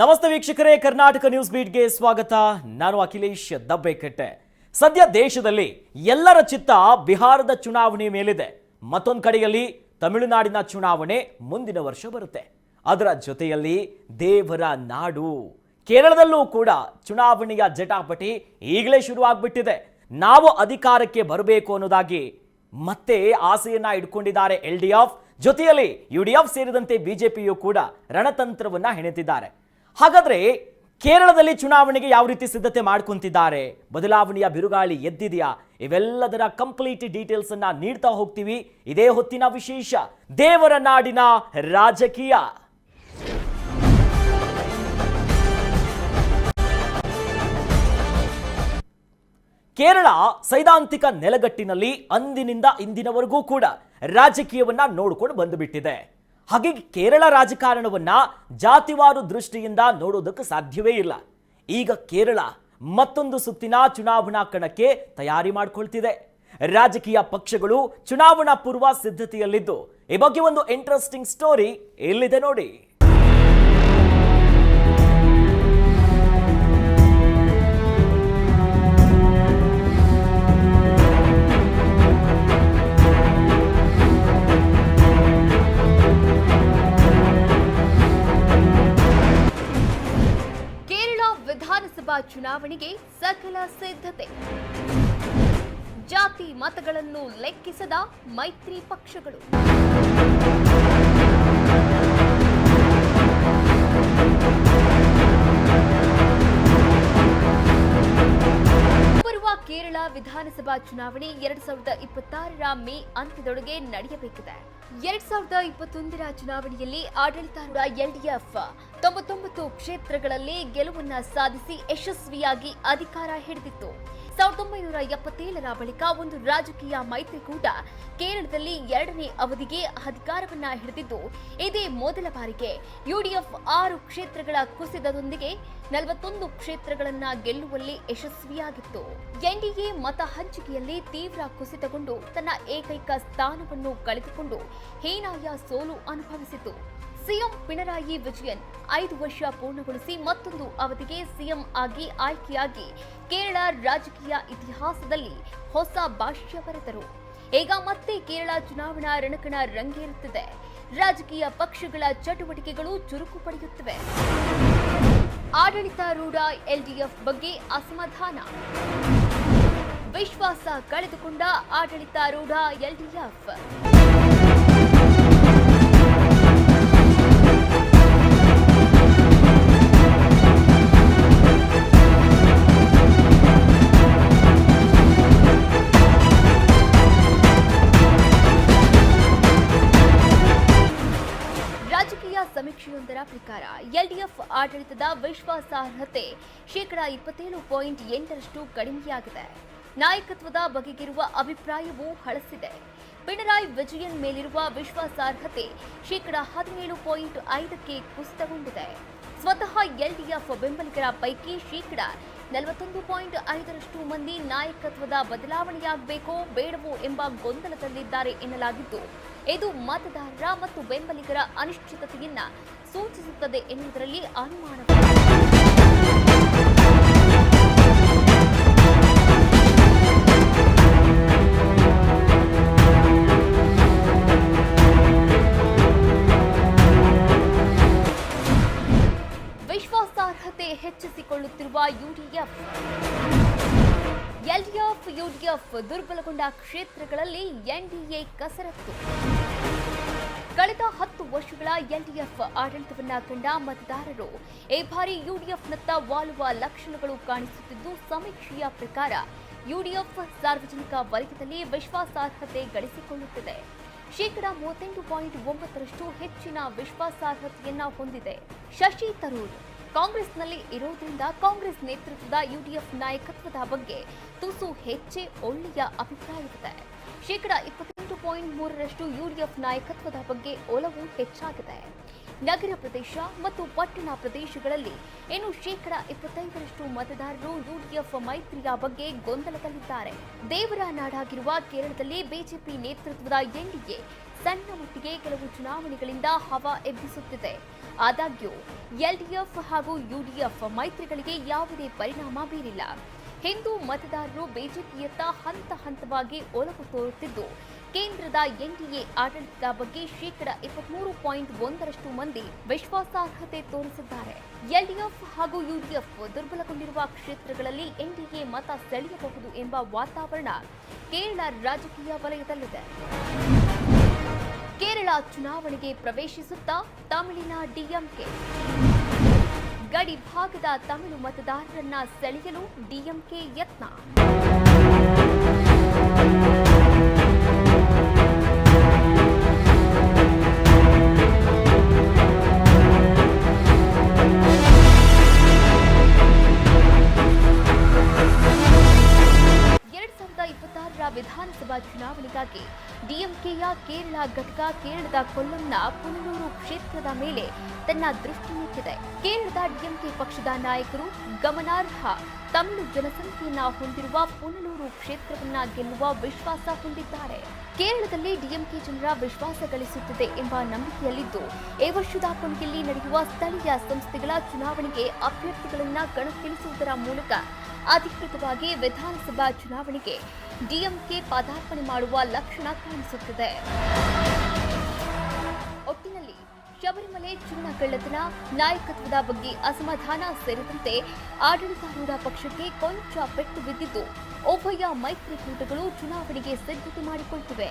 ನಮಸ್ತೆ ವೀಕ್ಷಕರೇ, ಕರ್ನಾಟಕ ನ್ಯೂಸ್ ಬೀಟ್ಗೆ ಸ್ವಾಗತ. ನಾನು ಅಖಿಲೇಶ್ ದಬ್ಬೆಕಟ್ಟೆ. ಸದ್ಯ ದೇಶದಲ್ಲಿ ಎಲ್ಲರ ಚಿತ್ತ ಬಿಹಾರದ ಚುನಾವಣೆ ಮೇಲಿದೆ. ಮತ್ತೊಂದು ಕಡೆಯಲ್ಲಿ ತಮಿಳುನಾಡಿನ ಚುನಾವಣೆ ಮುಂದಿನ ವರ್ಷ ಬರುತ್ತೆ. ಅದರ ಜೊತೆಯಲ್ಲಿ ದೇವರ ನಾಡು. ಕೇರಳದಲ್ಲೂ ಕೂಡ ಚುನಾವಣೆಯ ಜಟಾಪಟಿ ಈಗಲೇ ಶುರುವಾಗ್ಬಿಟ್ಟಿದೆ. ನಾವು ಅಧಿಕಾರಕ್ಕೆ ಬರಬೇಕು ಅನ್ನೋದಾಗಿ ಮತ್ತೆ ಆಸೆಯನ್ನ ಇಟ್ಕೊಂಡಿದ್ದಾರೆ ಎಲ್ ಡಿ ಎಫ್. ಜೊತೆಯಲ್ಲಿ ಯು ಡಿ ಎಫ್ ಸೇರಿದಂತೆ ಬಿಜೆಪಿಯು ಕೂಡ ರಣತಂತ್ರವನ್ನ ಹೆಣೆತಿದ್ದಾರೆ ಹಾಗಾದ್ರೆ ಕೇರಳದಲ್ಲಿ ಚುನಾವಣೆಗೆ ಯಾವ ರೀತಿ ಸಿದ್ಧತೆ ಮಾಡ್ಕೊಂತಿದ್ದಾರೆ? ಬದಲಾವಣೆಯ ಬಿರುಗಾಳಿ ಎದ್ದಿದೆಯಾ? ಇವೆಲ್ಲದರ ಕಂಪ್ಲೀಟ್ ಡೀಟೇಲ್ಸ್ ಅನ್ನ ನೀಡ್ತಾ ಹೋಗ್ತೀವಿ. ಇದೇ ಹೊತ್ತಿನ ವಿಶೇಷ, ದೇವರ ನಾಡಿನ ರಾಜಕೀಯ. ಕೇರಳ ಸೈದ್ಧಾಂತಿಕ ನೆಲಗಟ್ಟಿನಲ್ಲಿ ಅಂದಿನಿಂದ ಇಂದಿನವರೆಗೂ ಕೂಡ ರಾಜಕೀಯವನ್ನ ನೋಡ್ಕೊಂಡು ಬಂದುಬಿಟ್ಟಿದೆ. ಹಾಗಾಗಿ ಕೇರಳ ರಾಜಕಾರಣವನ್ನ ಜಾತಿವಾರು ದೃಷ್ಟಿಯಿಂದ ನೋಡೋದಕ್ಕೆ ಸಾಧ್ಯವೇ ಇಲ್ಲ. ಈಗ ಕೇರಳ ಮತ್ತೊಂದು ಸುತ್ತಿನ ಚುನಾವಣಾ ಕಣಕ್ಕೆ ತಯಾರಿ ಮಾಡ್ಕೊಳ್ತಿದೆ. ರಾಜಕೀಯ ಪಕ್ಷಗಳು ಚುನಾವಣಾ ಪೂರ್ವ ಸಿದ್ಧತೆಯಲ್ಲಿದ್ದು, ಈ ಬಗ್ಗೆ ಒಂದು ಇಂಟ್ರೆಸ್ಟಿಂಗ್ ಸ್ಟೋರಿ ಎಲ್ಲಿದೆ ನೋಡಿ. ಚುನಾವಣೆಗೆ ಸಕಲ ಸಿದ್ಧತೆ. ಜಾತಿ ಮತಗಳನ್ನು ಲೆಕ್ಕಿಸದ ಮೈತ್ರಿ ಪಕ್ಷಗಳು. ಚುನಾವಣೆ ಎರಡ್ ಸಾವಿರದ ಇಪ್ಪತ್ತಾರರ ಮೇ ಅಂತ್ಯದೊಳಗೆ ನಡೆಯಬೇಕಿದೆ. ಎರಡ್ ಸಾವಿರದ ಇಪ್ಪತ್ತೊಂದರ ಚುನಾವಣೆಯಲ್ಲಿ ಆಡಳಿತಾರೂಢ ಎಲ್ಡಿಎಫ್ ತೊಂಬತ್ತೊಂಬತ್ತು ಕ್ಷೇತ್ರಗಳಲ್ಲಿ ಗೆಲುವನ್ನ ಸಾಧಿಸಿ ಯಶಸ್ವಿಯಾಗಿ ಅಧಿಕಾರ ಹಿಡಿದಿತ್ತು. ಸಾವಿರದ ಒಂಬೈನೂರ ಎಪ್ಪತ್ತೇಳರ ಬಳಿಕ ಒಂದು ರಾಜಕೀಯ ಮೈತ್ರಿಕೂಟ ಕೇರಳದಲ್ಲಿ ಎರಡನೇ ಅವಧಿಗೆ ಅಧಿಕಾರವನ್ನ ಹಿಡಿದಿದ್ದು, ಇದೇ ಮೊದಲ ಬಾರಿಗೆ ಯುಡಿಎಫ್ ಆರು ಕ್ಷೇತ್ರಗಳ ಕುಸಿತದೊಂದಿಗೆ ನಲವತ್ತೊಂದು ಕ್ಷೇತ್ರಗಳನ್ನ ಗೆಲ್ಲುವಲ್ಲಿ ಯಶಸ್ವಿಯಾಗಿತ್ತು. ಎನ್ಡಿಎ ಮತ ಹಂಚಿಕೆಯಲ್ಲಿ ತೀವ್ರ ಕುಸಿತಗೊಂಡು ತನ್ನ ಏಕೈಕ ಸ್ಥಾನವನ್ನು ಕಳೆದುಕೊಂಡು ಹೀನಾಯ ಸೋಲು ಅನುಭವಿಸಿತು. ಸಿಎಂ ಪಿಣರಾಯಿ ವಿಜಯನ್ ಐದು ವರ್ಷ ಪೂರ್ಣಗೊಳಿಸಿ ಮತ್ತೊಂದು ಅವಧಿಗೆ ಸಿಎಂ ಆಗಿ ಆಯ್ಕೆಯಾಗಿ ಕೇರಳ ರಾಜಕೀಯ ಇತಿಹಾಸದಲ್ಲಿ ಹೊಸ ಭಾಷ್ಯ ಬರೆದರು. ಈಗ ಮತ್ತೆ ಕೇರಳ ಚುನಾವಣಾ ರಣಕಣ ರಂಗೇರುತ್ತಿದೆ. ರಾಜಕೀಯ ಪಕ್ಷಗಳ ಚಟುವಟಿಕೆಗಳು ಚುರುಕು ಪಡೆಯುತ್ತಿವೆ. ಆಡಳಿತಾರೂಢ ಎಲ್ಡಿಎಫ್ ಬಗ್ಗೆ ಅಸಮಾಧಾನ. ವಿಶ್ವಾಸ ಕಳೆದುಕೊಂಡ ಆಡಳಿತಾರೂಢ ಎಲ್ಡಿಎಫ್. ಸಮೀಕ್ಷೆಯೊಂದರ ಪ್ರಕಾರ ಎಲ್ಡಿಎಫ್ ಆಡಳಿತದ ವಿಶ್ವಾಸಾರ್ಹತೆ ಶೇಕಡಾ ಇಪ್ಪತ್ತೇಳು ಪಾಯಿಂಟ್ ಎಂಟರಷ್ಟು ಕಡಿಮೆಯಾಗಿದೆ. ನಾಯಕತ್ವದ ಬಗೆಗಿರುವ ಅಭಿಪ್ರಾಯವೂ ಹಳಸಿದೆ. ಪಿಣರಾಯ್ ವಿಜಯನ್ ಮೇಲಿರುವ ವಿಶ್ವಾಸಾರ್ಹತೆ ಶೇಕಡಾ ಹದಿನೇಳು ಪಾಯಿಂಟ್ ಐದಕ್ಕೆ ಕುಸಿತಗೊಂಡಿದೆ. ಸ್ವತಃ ಎಲ್ಡಿಎಫ್ ಬೆಂಬಲಿಗರ ಪೈಕಿ ಶೇಕಡಾ ನಲವತ್ತೊಂದು ಪಾಯಿಂಟ್ ಐದರಷ್ಟು ಮಂದಿ ನಾಯಕತ್ವದ ಬದಲಾವಣೆಯಾಗಬೇಕೋ ಬೇಡವೋ ಎಂಬ ಗೊಂದಲದಲ್ಲಿದ್ದಾರೆ ಎನ್ನಲಾಗಿದ್ದು, ಇದು ಮತದಾರರ ಮತ್ತು ಬೆಂಬಲಿಗರ ಅನಿಶ್ಚಿತತೆಯನ್ನ ಸೂಚಿಸುತ್ತದೆ ಎನ್ನುವುದರಲ್ಲಿ ಅನುಮಾನ ವಿಶ್ವಾಸಾರ್ಹತೆ ಹೆಚ್ಚಿಸಿಕೊಳ್ಳುತ್ತಿರುವ ಯುಡಿಎಫ್. ಎಲ್ಡಿಎಫ್ ಯುಡಿಎಫ್ ದುರ್ಬಲಗೊಂಡ ಕ್ಷೇತ್ರಗಳಲ್ಲಿ ಎನ್ಡಿಎ ಕಸರತ್ತು. ಕಳೆದ ಹತ್ತು ವರ್ಷಗಳ ಎಲ್ಡಿಎಫ್ ಆಡಳಿತವನ್ನ ಕಂಡ ಮತದಾರರು, ಈ ಬಾರಿ ಯುಡಿಎಫ್ನತ್ತ ವಾಲುವ ಲಕ್ಷಣಗಳು ಕಾಣಿಸುತ್ತಿದ್ದು ಸಮೀಕ್ಷೆಯ ಪ್ರಕಾರ ಯುಡಿಎಫ್ ಸಾರ್ವಜನಿಕ ವಲಯದಲ್ಲಿ ವಿಶ್ವಾಸಾರ್ಹತೆ ಗಳಿಸಿಕೊಳ್ಳುತ್ತಿದೆ. ಶೇಕಡಾ ಮೂವತ್ತೆಂಟು ಪಾಯಿಂಟ್ ಒಂಬತ್ತರಷ್ಟು ಹೆಚ್ಚಿನ ವಿಶ್ವಾಸಾರ್ಹತೆಯನ್ನ ಹೊಂದಿದೆ. ಶಶಿ ತರೂರ್, ಕಾಂಗ್ರೆಸ್ನಲ್ಲಿ ಇರೋದ್ರಿಂದ ಕಾಂಗ್ರೆಸ್ ನೇತೃತ್ವದ ಯುಡಿಎಫ್ ನಾಯಕತ್ವದ ಬಗ್ಗೆ ತುಸು ಹೆಚ್ಚೇ ಒಳ್ಳೆಯ ಅಭಿಪ್ರಾಯವಿದೆ. ಶೇಕಡಾ ಇಪ್ಪತ್ತೆಂಟು ಪಾಯಿಂಟ್ ಮೂರರಷ್ಟು ಯುಡಿಎಫ್ ನಾಯಕತ್ವದ ಬಗ್ಗೆ ಒಲವು ಹೆಚ್ಚಾಗಿದೆ. ನಗರ ಪ್ರದೇಶ ಮತ್ತು ಪಟ್ಟಣ ಪ್ರದೇಶಗಳಲ್ಲಿ ಇನ್ನು ಶೇಕಡ ಇಪ್ಪತ್ತೈದರಷ್ಟು ಮತದಾರರು ಯುಡಿಎಫ್ ಮೈತ್ರಿಯ ಬಗ್ಗೆ ಗೊಂದಲದಲ್ಲಿದ್ದಾರೆ. ದೇವರ ನಾಡಾಗಿರುವ ಕೇರಳದಲ್ಲಿ ಬಿಜೆಪಿ ನೇತೃತ್ವದ ಎನ್ಡಿಎ ಸಣ್ಣ ಮಟ್ಟಿಗೆ ಕೆಲವು ಚುನಾವಣೆಗಳಿಂದ ಹವಾ ಎಬ್ಬಿಸುತ್ತಿದೆ. ಆದಾಗ್ಯೂ, ಎಲ್ಡಿಎಫ್ ಹಾಗೂ ಯುಡಿಎಫ್ ಮೈತ್ರಿಗಳಿಗೆ ಯಾವುದೇ ಪರಿಣಾಮ ಬೀರಿಲ್ಲ. ಹಿಂದೂ ಮತದಾರರು ಬಿಜೆಪಿಯತ್ತ ಹಂತ ಹಂತವಾಗಿ ಒಲವು ತೋರುತ್ತಿದ್ದು ಕೇಂದ್ರದ ಎನ್ಡಿಎ ಆಡಳಿತದ ಬಗ್ಗೆ ಶೇಕಡ ಇಪ್ಪತ್ಮೂರು ಪಾಯಿಂಟ್ ಒಂದರಷ್ಟು ಮಂದಿ ವಿಶ್ವಾಸಾರ್ಹತೆ ತೋರಿಸಿದ್ದಾರೆ. ಎಲ್ಡಿಎಫ್ ಹಾಗೂ ಯುಡಿಎಫ್ ದುರ್ಬಲಗೊಂಡಿರುವ ಕ್ಷೇತ್ರಗಳಲ್ಲಿ ಎನ್ಡಿಎ ಮತ ಸೆಳೆಯಬಹುದು ಎಂಬ ವಾತಾವರಣ ಕೇರಳ ರಾಜಕೀಯ ವಲಯದಲ್ಲಿದೆ. ಕೇರಳ ಚುನಾವಣೆಗೆ ಪ್ರವೇಶಿಸುತ್ತಾ ತಮಿಳಿನ ಡಿಎಂಕೆ ಗಡಿ ಭಾಗದ ತಮಿಳು ಮತದಾರರನ್ನ ಸೆಳೆಯಲು ಡಿಎಂಕೆ ಯತ್ನ. ವಿಧಾನಸಭಾ ಚುನಾವಣೆಗಾಗಿ ಡಿಎಂಕೆಯ ಕೇರಳ ಘಟಕ ಕೇರಳದ ಕೊಲ್ಲಂನ ಪುನಲೂರು ಕ್ಷೇತ್ರದ ಮೇಲೆ ತನ್ನ ದೃಷ್ಟಿ ನೆಟ್ಟಿದೆ ಕೇರಳದ ಡಿಎಂಕೆ ಪಕ್ಷದ ನಾಯಕರು ಗಮನಾರ್ಹ ತಮಿಳು ಜನಸಂಖ್ಯೆಯನ್ನ ಹೊಂದಿರುವ ಪುನಲೂರು ಕ್ಷೇತ್ರವನ್ನ ಗೆಲ್ಲುವ ವಿಶ್ವಾಸ ಹೊಂದಿದ್ದಾರೆ. ಕೇರಳದಲ್ಲಿ ಡಿಎಂಕೆ ಜನರ ವಿಶ್ವಾಸ ಗಳಿಸುತ್ತಿದೆ ಎಂಬ ನಂಬಿಕೆಯಲ್ಲಿದ್ದು, ಈ ವರ್ಷದ ಕೊನೆಯಲ್ಲಿ ನಡೆಯುವ ಸ್ಥಳೀಯ ಸಂಸ್ಥೆಗಳ ಚುನಾವಣೆಗೆ ಅಭ್ಯರ್ಥಿಗಳನ್ನ ಕಣಕ್ಕಿಳಿಸುವುದರ ಮೂಲಕ ಅಧಿಕೃತವಾಗಿ ವಿಧಾನಸಭಾ ಚುನಾವಣೆಗೆ ಡಿಎಂಕೆ ಪದಾರ್ಪಣೆ ಮಾಡುವ ಲಕ್ಷಣ ಕಾಣಿಸುತ್ತಿದೆ. ಒಟ್ಟಿನಲ್ಲಿ ಶಬರಿಮಲೆ ಚಿನ್ನ ಕಳ್ಳತನ ನಾಯಕತ್ವದ ಬಗ್ಗೆ ಅಸಮಾಧಾನ ಸೇರಿದಂತೆ ಆಡಳಿತಾರೂಢ ಪಕ್ಷಕ್ಕೆ ಕೊಂಚ ಪೆಟ್ಟು ಬಿದ್ದಿದ್ದು, ಉಭಯ ಮೈತ್ರಿಕೂಟಗಳು ಚುನಾವಣೆಗೆ ಸಿದ್ಧತೆ ಮಾಡಿಕೊಳ್ತಿವೆ.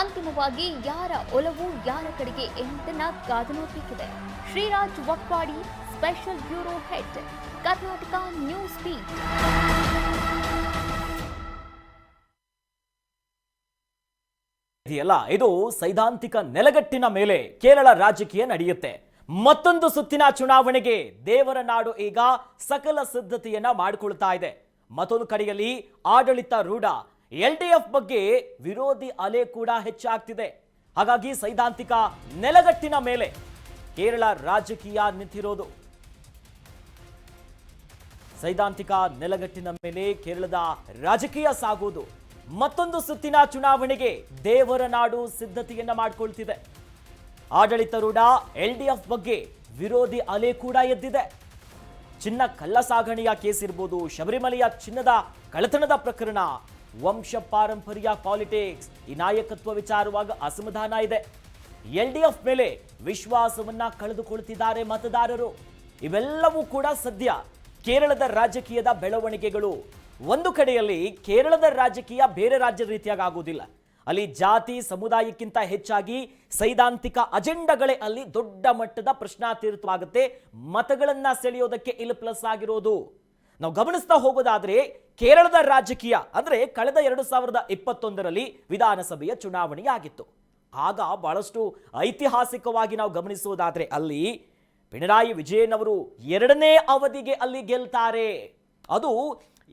ಅಂತಿಮವಾಗಿ ಯಾರ ಒಲವು, ಯಾರ ಕಡೆಗೆ ಎಂಬುದನ್ನ ಕಾದು ನೋಡಬೇಕಿದೆ Shriraj Vakwadi special bureau head Karnataka news beat ಇದೆಯಲ್ಲ, ಇದು ಸೈದ್ಧಾಂತಿಕ ನೆಲಗಟ್ಟಿನ ಮೇಲೆ ಕೇರಳ ರಾಜಕೀಯ ನಡೆಯುತ್ತೆ. ಮತ್ತೊಂದು ಸುತ್ತಿನ ಚುನಾವಣೆಗೆ ದೇವರ ನಾಡು ಈಗ ಸಕಲ ಸಿದ್ಧತೆಯನ್ನ ಮಾಡಿಕೊಳ್ತಾ ಇದೆ. ಮತ್ತೊಂದು ಕಡೆಯಲ್ಲಿ ಆಡಳಿತ ರೂಢ. ಎಲ್ ಡಿ ಎಫ್ ಬಗ್ಗೆ ವಿರೋಧಿ ಅಲೆ ಕೂಡ ಹೆಚ್ಚಾಗ್ತಿದೆ. ಹಾಗಾಗಿ ಸೈದ್ಧಾಂತಿಕ ನೆಲಗಟ್ಟಿನ ಮೇಲೆ ಕೇರಳ ರಾಜಕೀಯ ನಿಂತಿರೋದು. ಸೈದ್ಧಾಂತಿಕ ನೆಲಗಟ್ಟಿನ ಮೇಲೆ ಕೇರಳದ ರಾಜಕೀಯ ಸಾಗುವುದು. ಮತ್ತೊಂದು ಸುತ್ತಿನ ಚುನಾವಣೆಗೆ ದೇವರ ನಾಡು ಸಿದ್ಧತೆಯನ್ನ ಮಾಡಿಕೊಳ್ತಿದೆ. ಆಡಳಿತಾರೂಢ ಎಲ್ ಬಗ್ಗೆ ವಿರೋಧಿ ಅಲೆ ಕೂಡ ಎದ್ದಿದೆ. ಚಿನ್ನ ಕಳ್ಳ ಸಾಗಣೆಯ ಕೇಸ್ ಇರ್ಬೋದು, ಶಬರಿಮಲೆಯ ಚಿನ್ನದ ಕಳತನದ ಪ್ರಕರಣ, ವಂಶ ಪಾರಂಪರ್ಯ ಪಾಲಿಟಿಕ್ಸ್, ಈ ನಾಯಕತ್ವ ವಿಚಾರವಾಗ ಅಸಮಾಧಾನ ಇದೆ. ಎಲ್ ಡಿ ಎಫ್ ಮೇಲೆ ವಿಶ್ವಾಸವನ್ನ ಕಳೆದುಕೊಳ್ತಿದ್ದಾರೆ ಮತದಾರರು. ಇವೆಲ್ಲವೂ ಕೂಡ ಸದ್ಯ ಕೇರಳದ ರಾಜಕೀಯದ ಬೆಳವಣಿಗೆಗಳು ಒಂದು ಕಡೆಯಲ್ಲಿ ಕೇರಳದ ರಾಜಕೀಯ ಬೇರೆ ರಾಜ್ಯದ ರೀತಿಯಾಗಿ ಆಗುವುದಿಲ್ಲ. ಅಲ್ಲಿ ಜಾತಿ, ಸಮುದಾಯಕ್ಕಿಂತ ಹೆಚ್ಚಾಗಿ ಸೈದ್ಧಾಂತಿಕ ಅಜೆಂಡಗಳೇ ಅಲ್ಲಿ ದೊಡ್ಡ ಮಟ್ಟದ ಪ್ರಶ್ನಾತೀರ್ಥವಾಗುತ್ತೆ ಮತಗಳನ್ನ ಸೆಳೆಯೋದಕ್ಕೆ ಇಲ್ಲಿ ಪ್ಲಸ್ ಆಗಿರೋದು. ನಾವು ಗಮನಿಸ್ತಾ ಹೋಗೋದಾದ್ರೆ ಕೇರಳದ ರಾಜಕೀಯ ಅಂದ್ರೆ ಕಳೆದ ಎರಡು ಸಾವಿರದ ಇಪ್ಪತ್ತೊಂದರಲ್ಲಿ ವಿಧಾನಸಭೆಯ ಚುನಾವಣೆಯಾಗಿತ್ತು. ಆಗ ಬಹಳಷ್ಟು ಐತಿಹಾಸಿಕವಾಗಿ ನಾವು ಗಮನಿಸುವುದಾದ್ರೆ ಅಲ್ಲಿ ಪಿಣರಾಯಿ ವಿಜಯನ್ ಅವರು ಎರಡನೇ ಅವಧಿಗೆ ಅಲ್ಲಿ ಗೆಲ್ತಾರೆ. ಅದು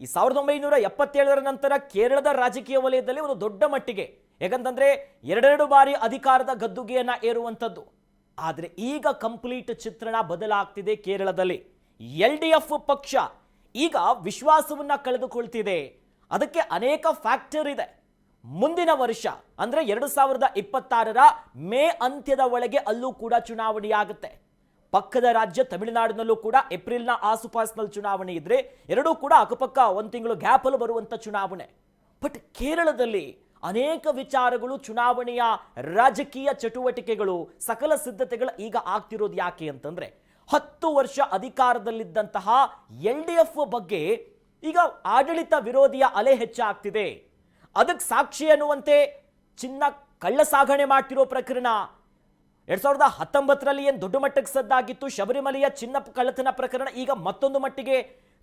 ಈ ಸಾವಿರದ ಒಂಬೈನೂರ ಎಪ್ಪತ್ತೇಳರ ನಂತರ ಕೇರಳದ ರಾಜಕೀಯ ವಲಯದಲ್ಲಿ ಒಂದು ದೊಡ್ಡ ಮಟ್ಟಿಗೆ. ಯಾಕಂತಂದ್ರೆ ಎರಡೆರಡು ಬಾರಿ ಅಧಿಕಾರದ ಗದ್ದುಗೆಯನ್ನು ಏರುವಂಥದ್ದು. ಆದರೆ ಈಗ ಕಂಪ್ಲೀಟ್ ಚಿತ್ರಣ ಬದಲಾಗ್ತಿದೆ ಕೇರಳದಲ್ಲಿ. ಎಲ್ ಡಿ ಎಫ್ ಪಕ್ಷ ಈಗ ವಿಶ್ವಾಸವನ್ನ ಕಳೆದುಕೊಳ್ತಿದೆ. ಅದಕ್ಕೆ ಅನೇಕ ಫ್ಯಾಕ್ಟರ್ ಇದೆ. ಮುಂದಿನ ವರ್ಷ, ಅಂದ್ರೆ ಎರಡು ಸಾವಿರದ ಇಪ್ಪತ್ತಾರರ ಮೇ ಅಂತ್ಯದ ಒಳಗೆ ಅಲ್ಲೂ ಕೂಡ ಚುನಾವಣೆಯಾಗುತ್ತೆ. ಪಕ್ಕದ ರಾಜ್ಯ ತಮಿಳುನಾಡಿನಲ್ಲೂ ಕೂಡ ಏಪ್ರಿಲ್ನ ಆಸುಪಾಸಿನಲ್ಲಿ ಚುನಾವಣೆ ಇದ್ರೆ ಎರಡೂ ಕೂಡ ಅಕ್ಕಪಕ್ಕ ಒಂದು ತಿಂಗಳು ಗ್ಯಾಪಲ್ಲಿ ಬರುವಂತ ಚುನಾವಣೆ. ಬಟ್ ಕೇರಳದಲ್ಲಿ ಅನೇಕ ವಿಚಾರಗಳು, ಚುನಾವಣೆಯ ರಾಜಕೀಯ ಚಟುವಟಿಕೆಗಳು, ಸಕಲ ಸಿದ್ಧತೆಗಳು ಈಗ ಆಗ್ತಿರೋದು ಯಾಕೆ ಅಂತಂದ್ರೆ ಹತ್ತು ವರ್ಷ ಅಧಿಕಾರದಲ್ಲಿದ್ದಂತಹ ಎಲ್ ಡಿ ಎಫ್ ಬಗ್ಗೆ ಈಗ ಆಡಳಿತ ವಿರೋಧಿಯ ಅಲೆ ಹೆಚ್ಚಾಗ್ತಿದೆ. ಅದಕ್ಕೆ ಸಾಕ್ಷಿ ಅನ್ನುವಂತೆ ಚಿನ್ನ ಕಳ್ಳ ಸಾಗಣೆ ಮಾಡ್ತಿರೋ ಪ್ರಕರಣ ಎರಡ್ ಸಾವಿರದ ಹತ್ತೊಂಬತ್ತರಲ್ಲಿ ಏನು ದೊಡ್ಡ ಮಟ್ಟಕ್ಕೆ ಸದ್ದಾಗಿತ್ತು? ಶಬರಿಮಲೆಯ ಚಿನ್ನ ಕಳ್ಳತನ ಪ್ರಕರಣ ಈಗ ಮತ್ತೊಂದು ಮಟ್ಟಿಗೆ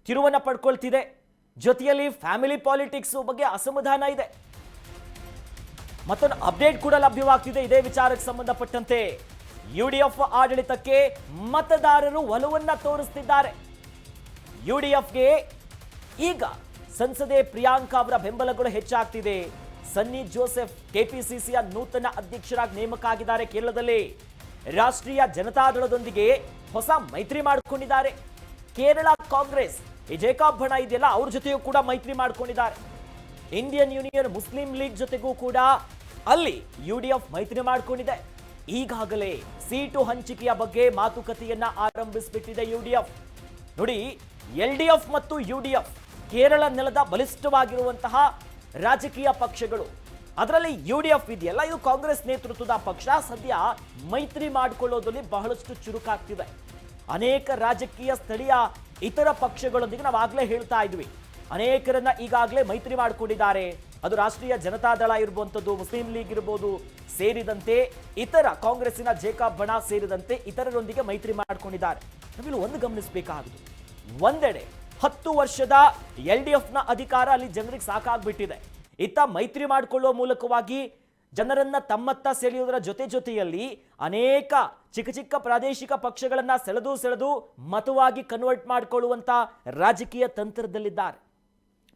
ತಿರುವನ್ನು ಪಡ್ಕೊಳ್ತಿದೆ. ಜೊತೆಯಲ್ಲಿ ಫ್ಯಾಮಿಲಿ ಪಾಲಿಟಿಕ್ಸ್ ಬಗ್ಗೆ ಅಸಮಾಧಾನ ಇದೆ. ಮತ್ತೊಂದು ಅಪ್ಡೇಟ್ ಕೂಡ ಲಭ್ಯವಾಗ್ತಿದೆ. ಇದೇ ವಿಚಾರಕ್ಕೆ ಸಂಬಂಧಪಟ್ಟಂತೆ ಯುಡಿಎಫ್ ಆಡಳಿತಕ್ಕೆ ಮತದಾರರು ಒಲವನ್ನ ತೋರಿಸ್ತಿದ್ದಾರೆ. ಯುಡಿಎಫ್ಗೆ ಈಗ ಸಂಸದೆ ಪ್ರಿಯಾಂಕಾ ಅವರ ಬೆಂಬಲಗಳು ಹೆಚ್ಚಾಗ್ತಿದೆ. ಸನ್ನಿ ಜೋಸೆಫ್ ಕೆಪಿಸಿಸಿಯ ನೂತನ ಅಧ್ಯಕ್ಷರಾಗಿ ನೇಮಕ ಆಗಿದ್ದಾರೆ ಕೇರಳದಲ್ಲಿ. ರಾಷ್ಟ್ರೀಯ ಜನತಾದಳದೊಂದಿಗೆ ಹೊಸ ಮೈತ್ರಿ ಮಾಡಿಕೊಂಡಿದ್ದಾರೆ. ಕೇರಳ ಕಾಂಗ್ರೆಸ್ ಈ ಜೇಕಾಬ್ ಬಣ ಇದೆಯಲ್ಲ ಅವ್ರ ಜೊತೆಯೂ ಕೂಡ ಮೈತ್ರಿ ಮಾಡಿಕೊಂಡಿದ್ದಾರೆ. ಇಂಡಿಯನ್ ಯೂನಿಯನ್ ಮುಸ್ಲಿಂ ಲೀಗ್ ಜೊತೆಗೂ ಕೂಡ ಅಲ್ಲಿ ಯು ಡಿ ಎಫ್ ಮೈತ್ರಿ ಮಾಡಿಕೊಂಡಿದೆ. ಈಗಾಗಲೇ ಸೀಟು ಹಂಚಿಕೆಯ ಬಗ್ಗೆ ಮಾತುಕತೆಯನ್ನ ಆರಂಭಿಸಿಬಿಟ್ಟಿದೆ ಯು ಡಿ ಎಫ್ ನೋಡಿ, ಎಲ್ ಡಿ ಎಫ್ ಮತ್ತು ಯು ಕೇರಳ ನೆಲದ ಬಲಿಷ್ಠವಾಗಿರುವಂತಹ ರಾಜಕೀಯ ಪಕ್ಷಗಳು. ಅದರಲ್ಲಿ ಯು ಡಿ ಎಫ್ ಇದೆಯಲ್ಲ, ಇದು ಕಾಂಗ್ರೆಸ್ ನೇತೃತ್ವದ ಪಕ್ಷ. ಸದ್ಯ ಮೈತ್ರಿ ಮಾಡಿಕೊಳ್ಳೋದ್ರಲ್ಲಿ ಬಹಳಷ್ಟು ಚುರುಕಾಗ್ತಿದೆ. ಅನೇಕ ರಾಜಕೀಯ ಸ್ಥಳೀಯ ಇತರ ಪಕ್ಷಗಳೊಂದಿಗೆ ನಾವು ಆಗ್ಲೇ ಹೇಳ್ತಾ ಇದ್ವಿ. ಅನೇಕರನ್ನ ಈಗಾಗಲೇ ಮೈತ್ರಿ ಮಾಡಿಕೊಂಡಿದ್ದಾರೆ. ಅದು ರಾಷ್ಟ್ರೀಯ ಜನತಾದಳ ಇರುವಂಥದ್ದು, ಮುಸ್ಲಿಂ ಲೀಗ್ ಇರ್ಬೋದು, ಸೇರಿದಂತೆ ಇತರ ಕಾಂಗ್ರೆಸ್ಸಿನ ಜೇಕಾಬ್ ಬಣ ಸೇರಿದಂತೆ ಇತರರೊಂದಿಗೆ ಮೈತ್ರಿ ಮಾಡಿಕೊಂಡಿದ್ದಾರೆ. ನಾವಿಲ್ಲಿ ಒಂದು ಗಮನಿಸಬೇಕಾಗುದು ಒಂದೆಡೆ ಹತ್ತು ವರ್ಷದ ಎಲ್ ಡಿ ಎಫ್ನ ಅಧಿಕಾರ ಅಲ್ಲಿ ಜನರಿಗೆ ಸಾಕಾಗ್ಬಿಟ್ಟಿದೆ. ಇತ್ತ ಮೈತ್ರಿ ಮಾಡಿಕೊಳ್ಳುವ ಮೂಲಕವಾಗಿ ಜನರನ್ನ ತಮ್ಮತ್ತ ಸೆಳೆಯುವುದರ ಜೊತೆ ಜೊತೆಯಲ್ಲಿ ಅನೇಕ ಚಿಕ್ಕ ಚಿಕ್ಕ ಪ್ರಾದೇಶಿಕ ಪಕ್ಷಗಳನ್ನ ಸೆಳೆದು ಸೆಳೆದು ಮತವಾಗಿ ಕನ್ವರ್ಟ್ ಮಾಡಿಕೊಳ್ಳುವಂತ ರಾಜಕೀಯ ತಂತ್ರದಲ್ಲಿದ್ದಾರೆ.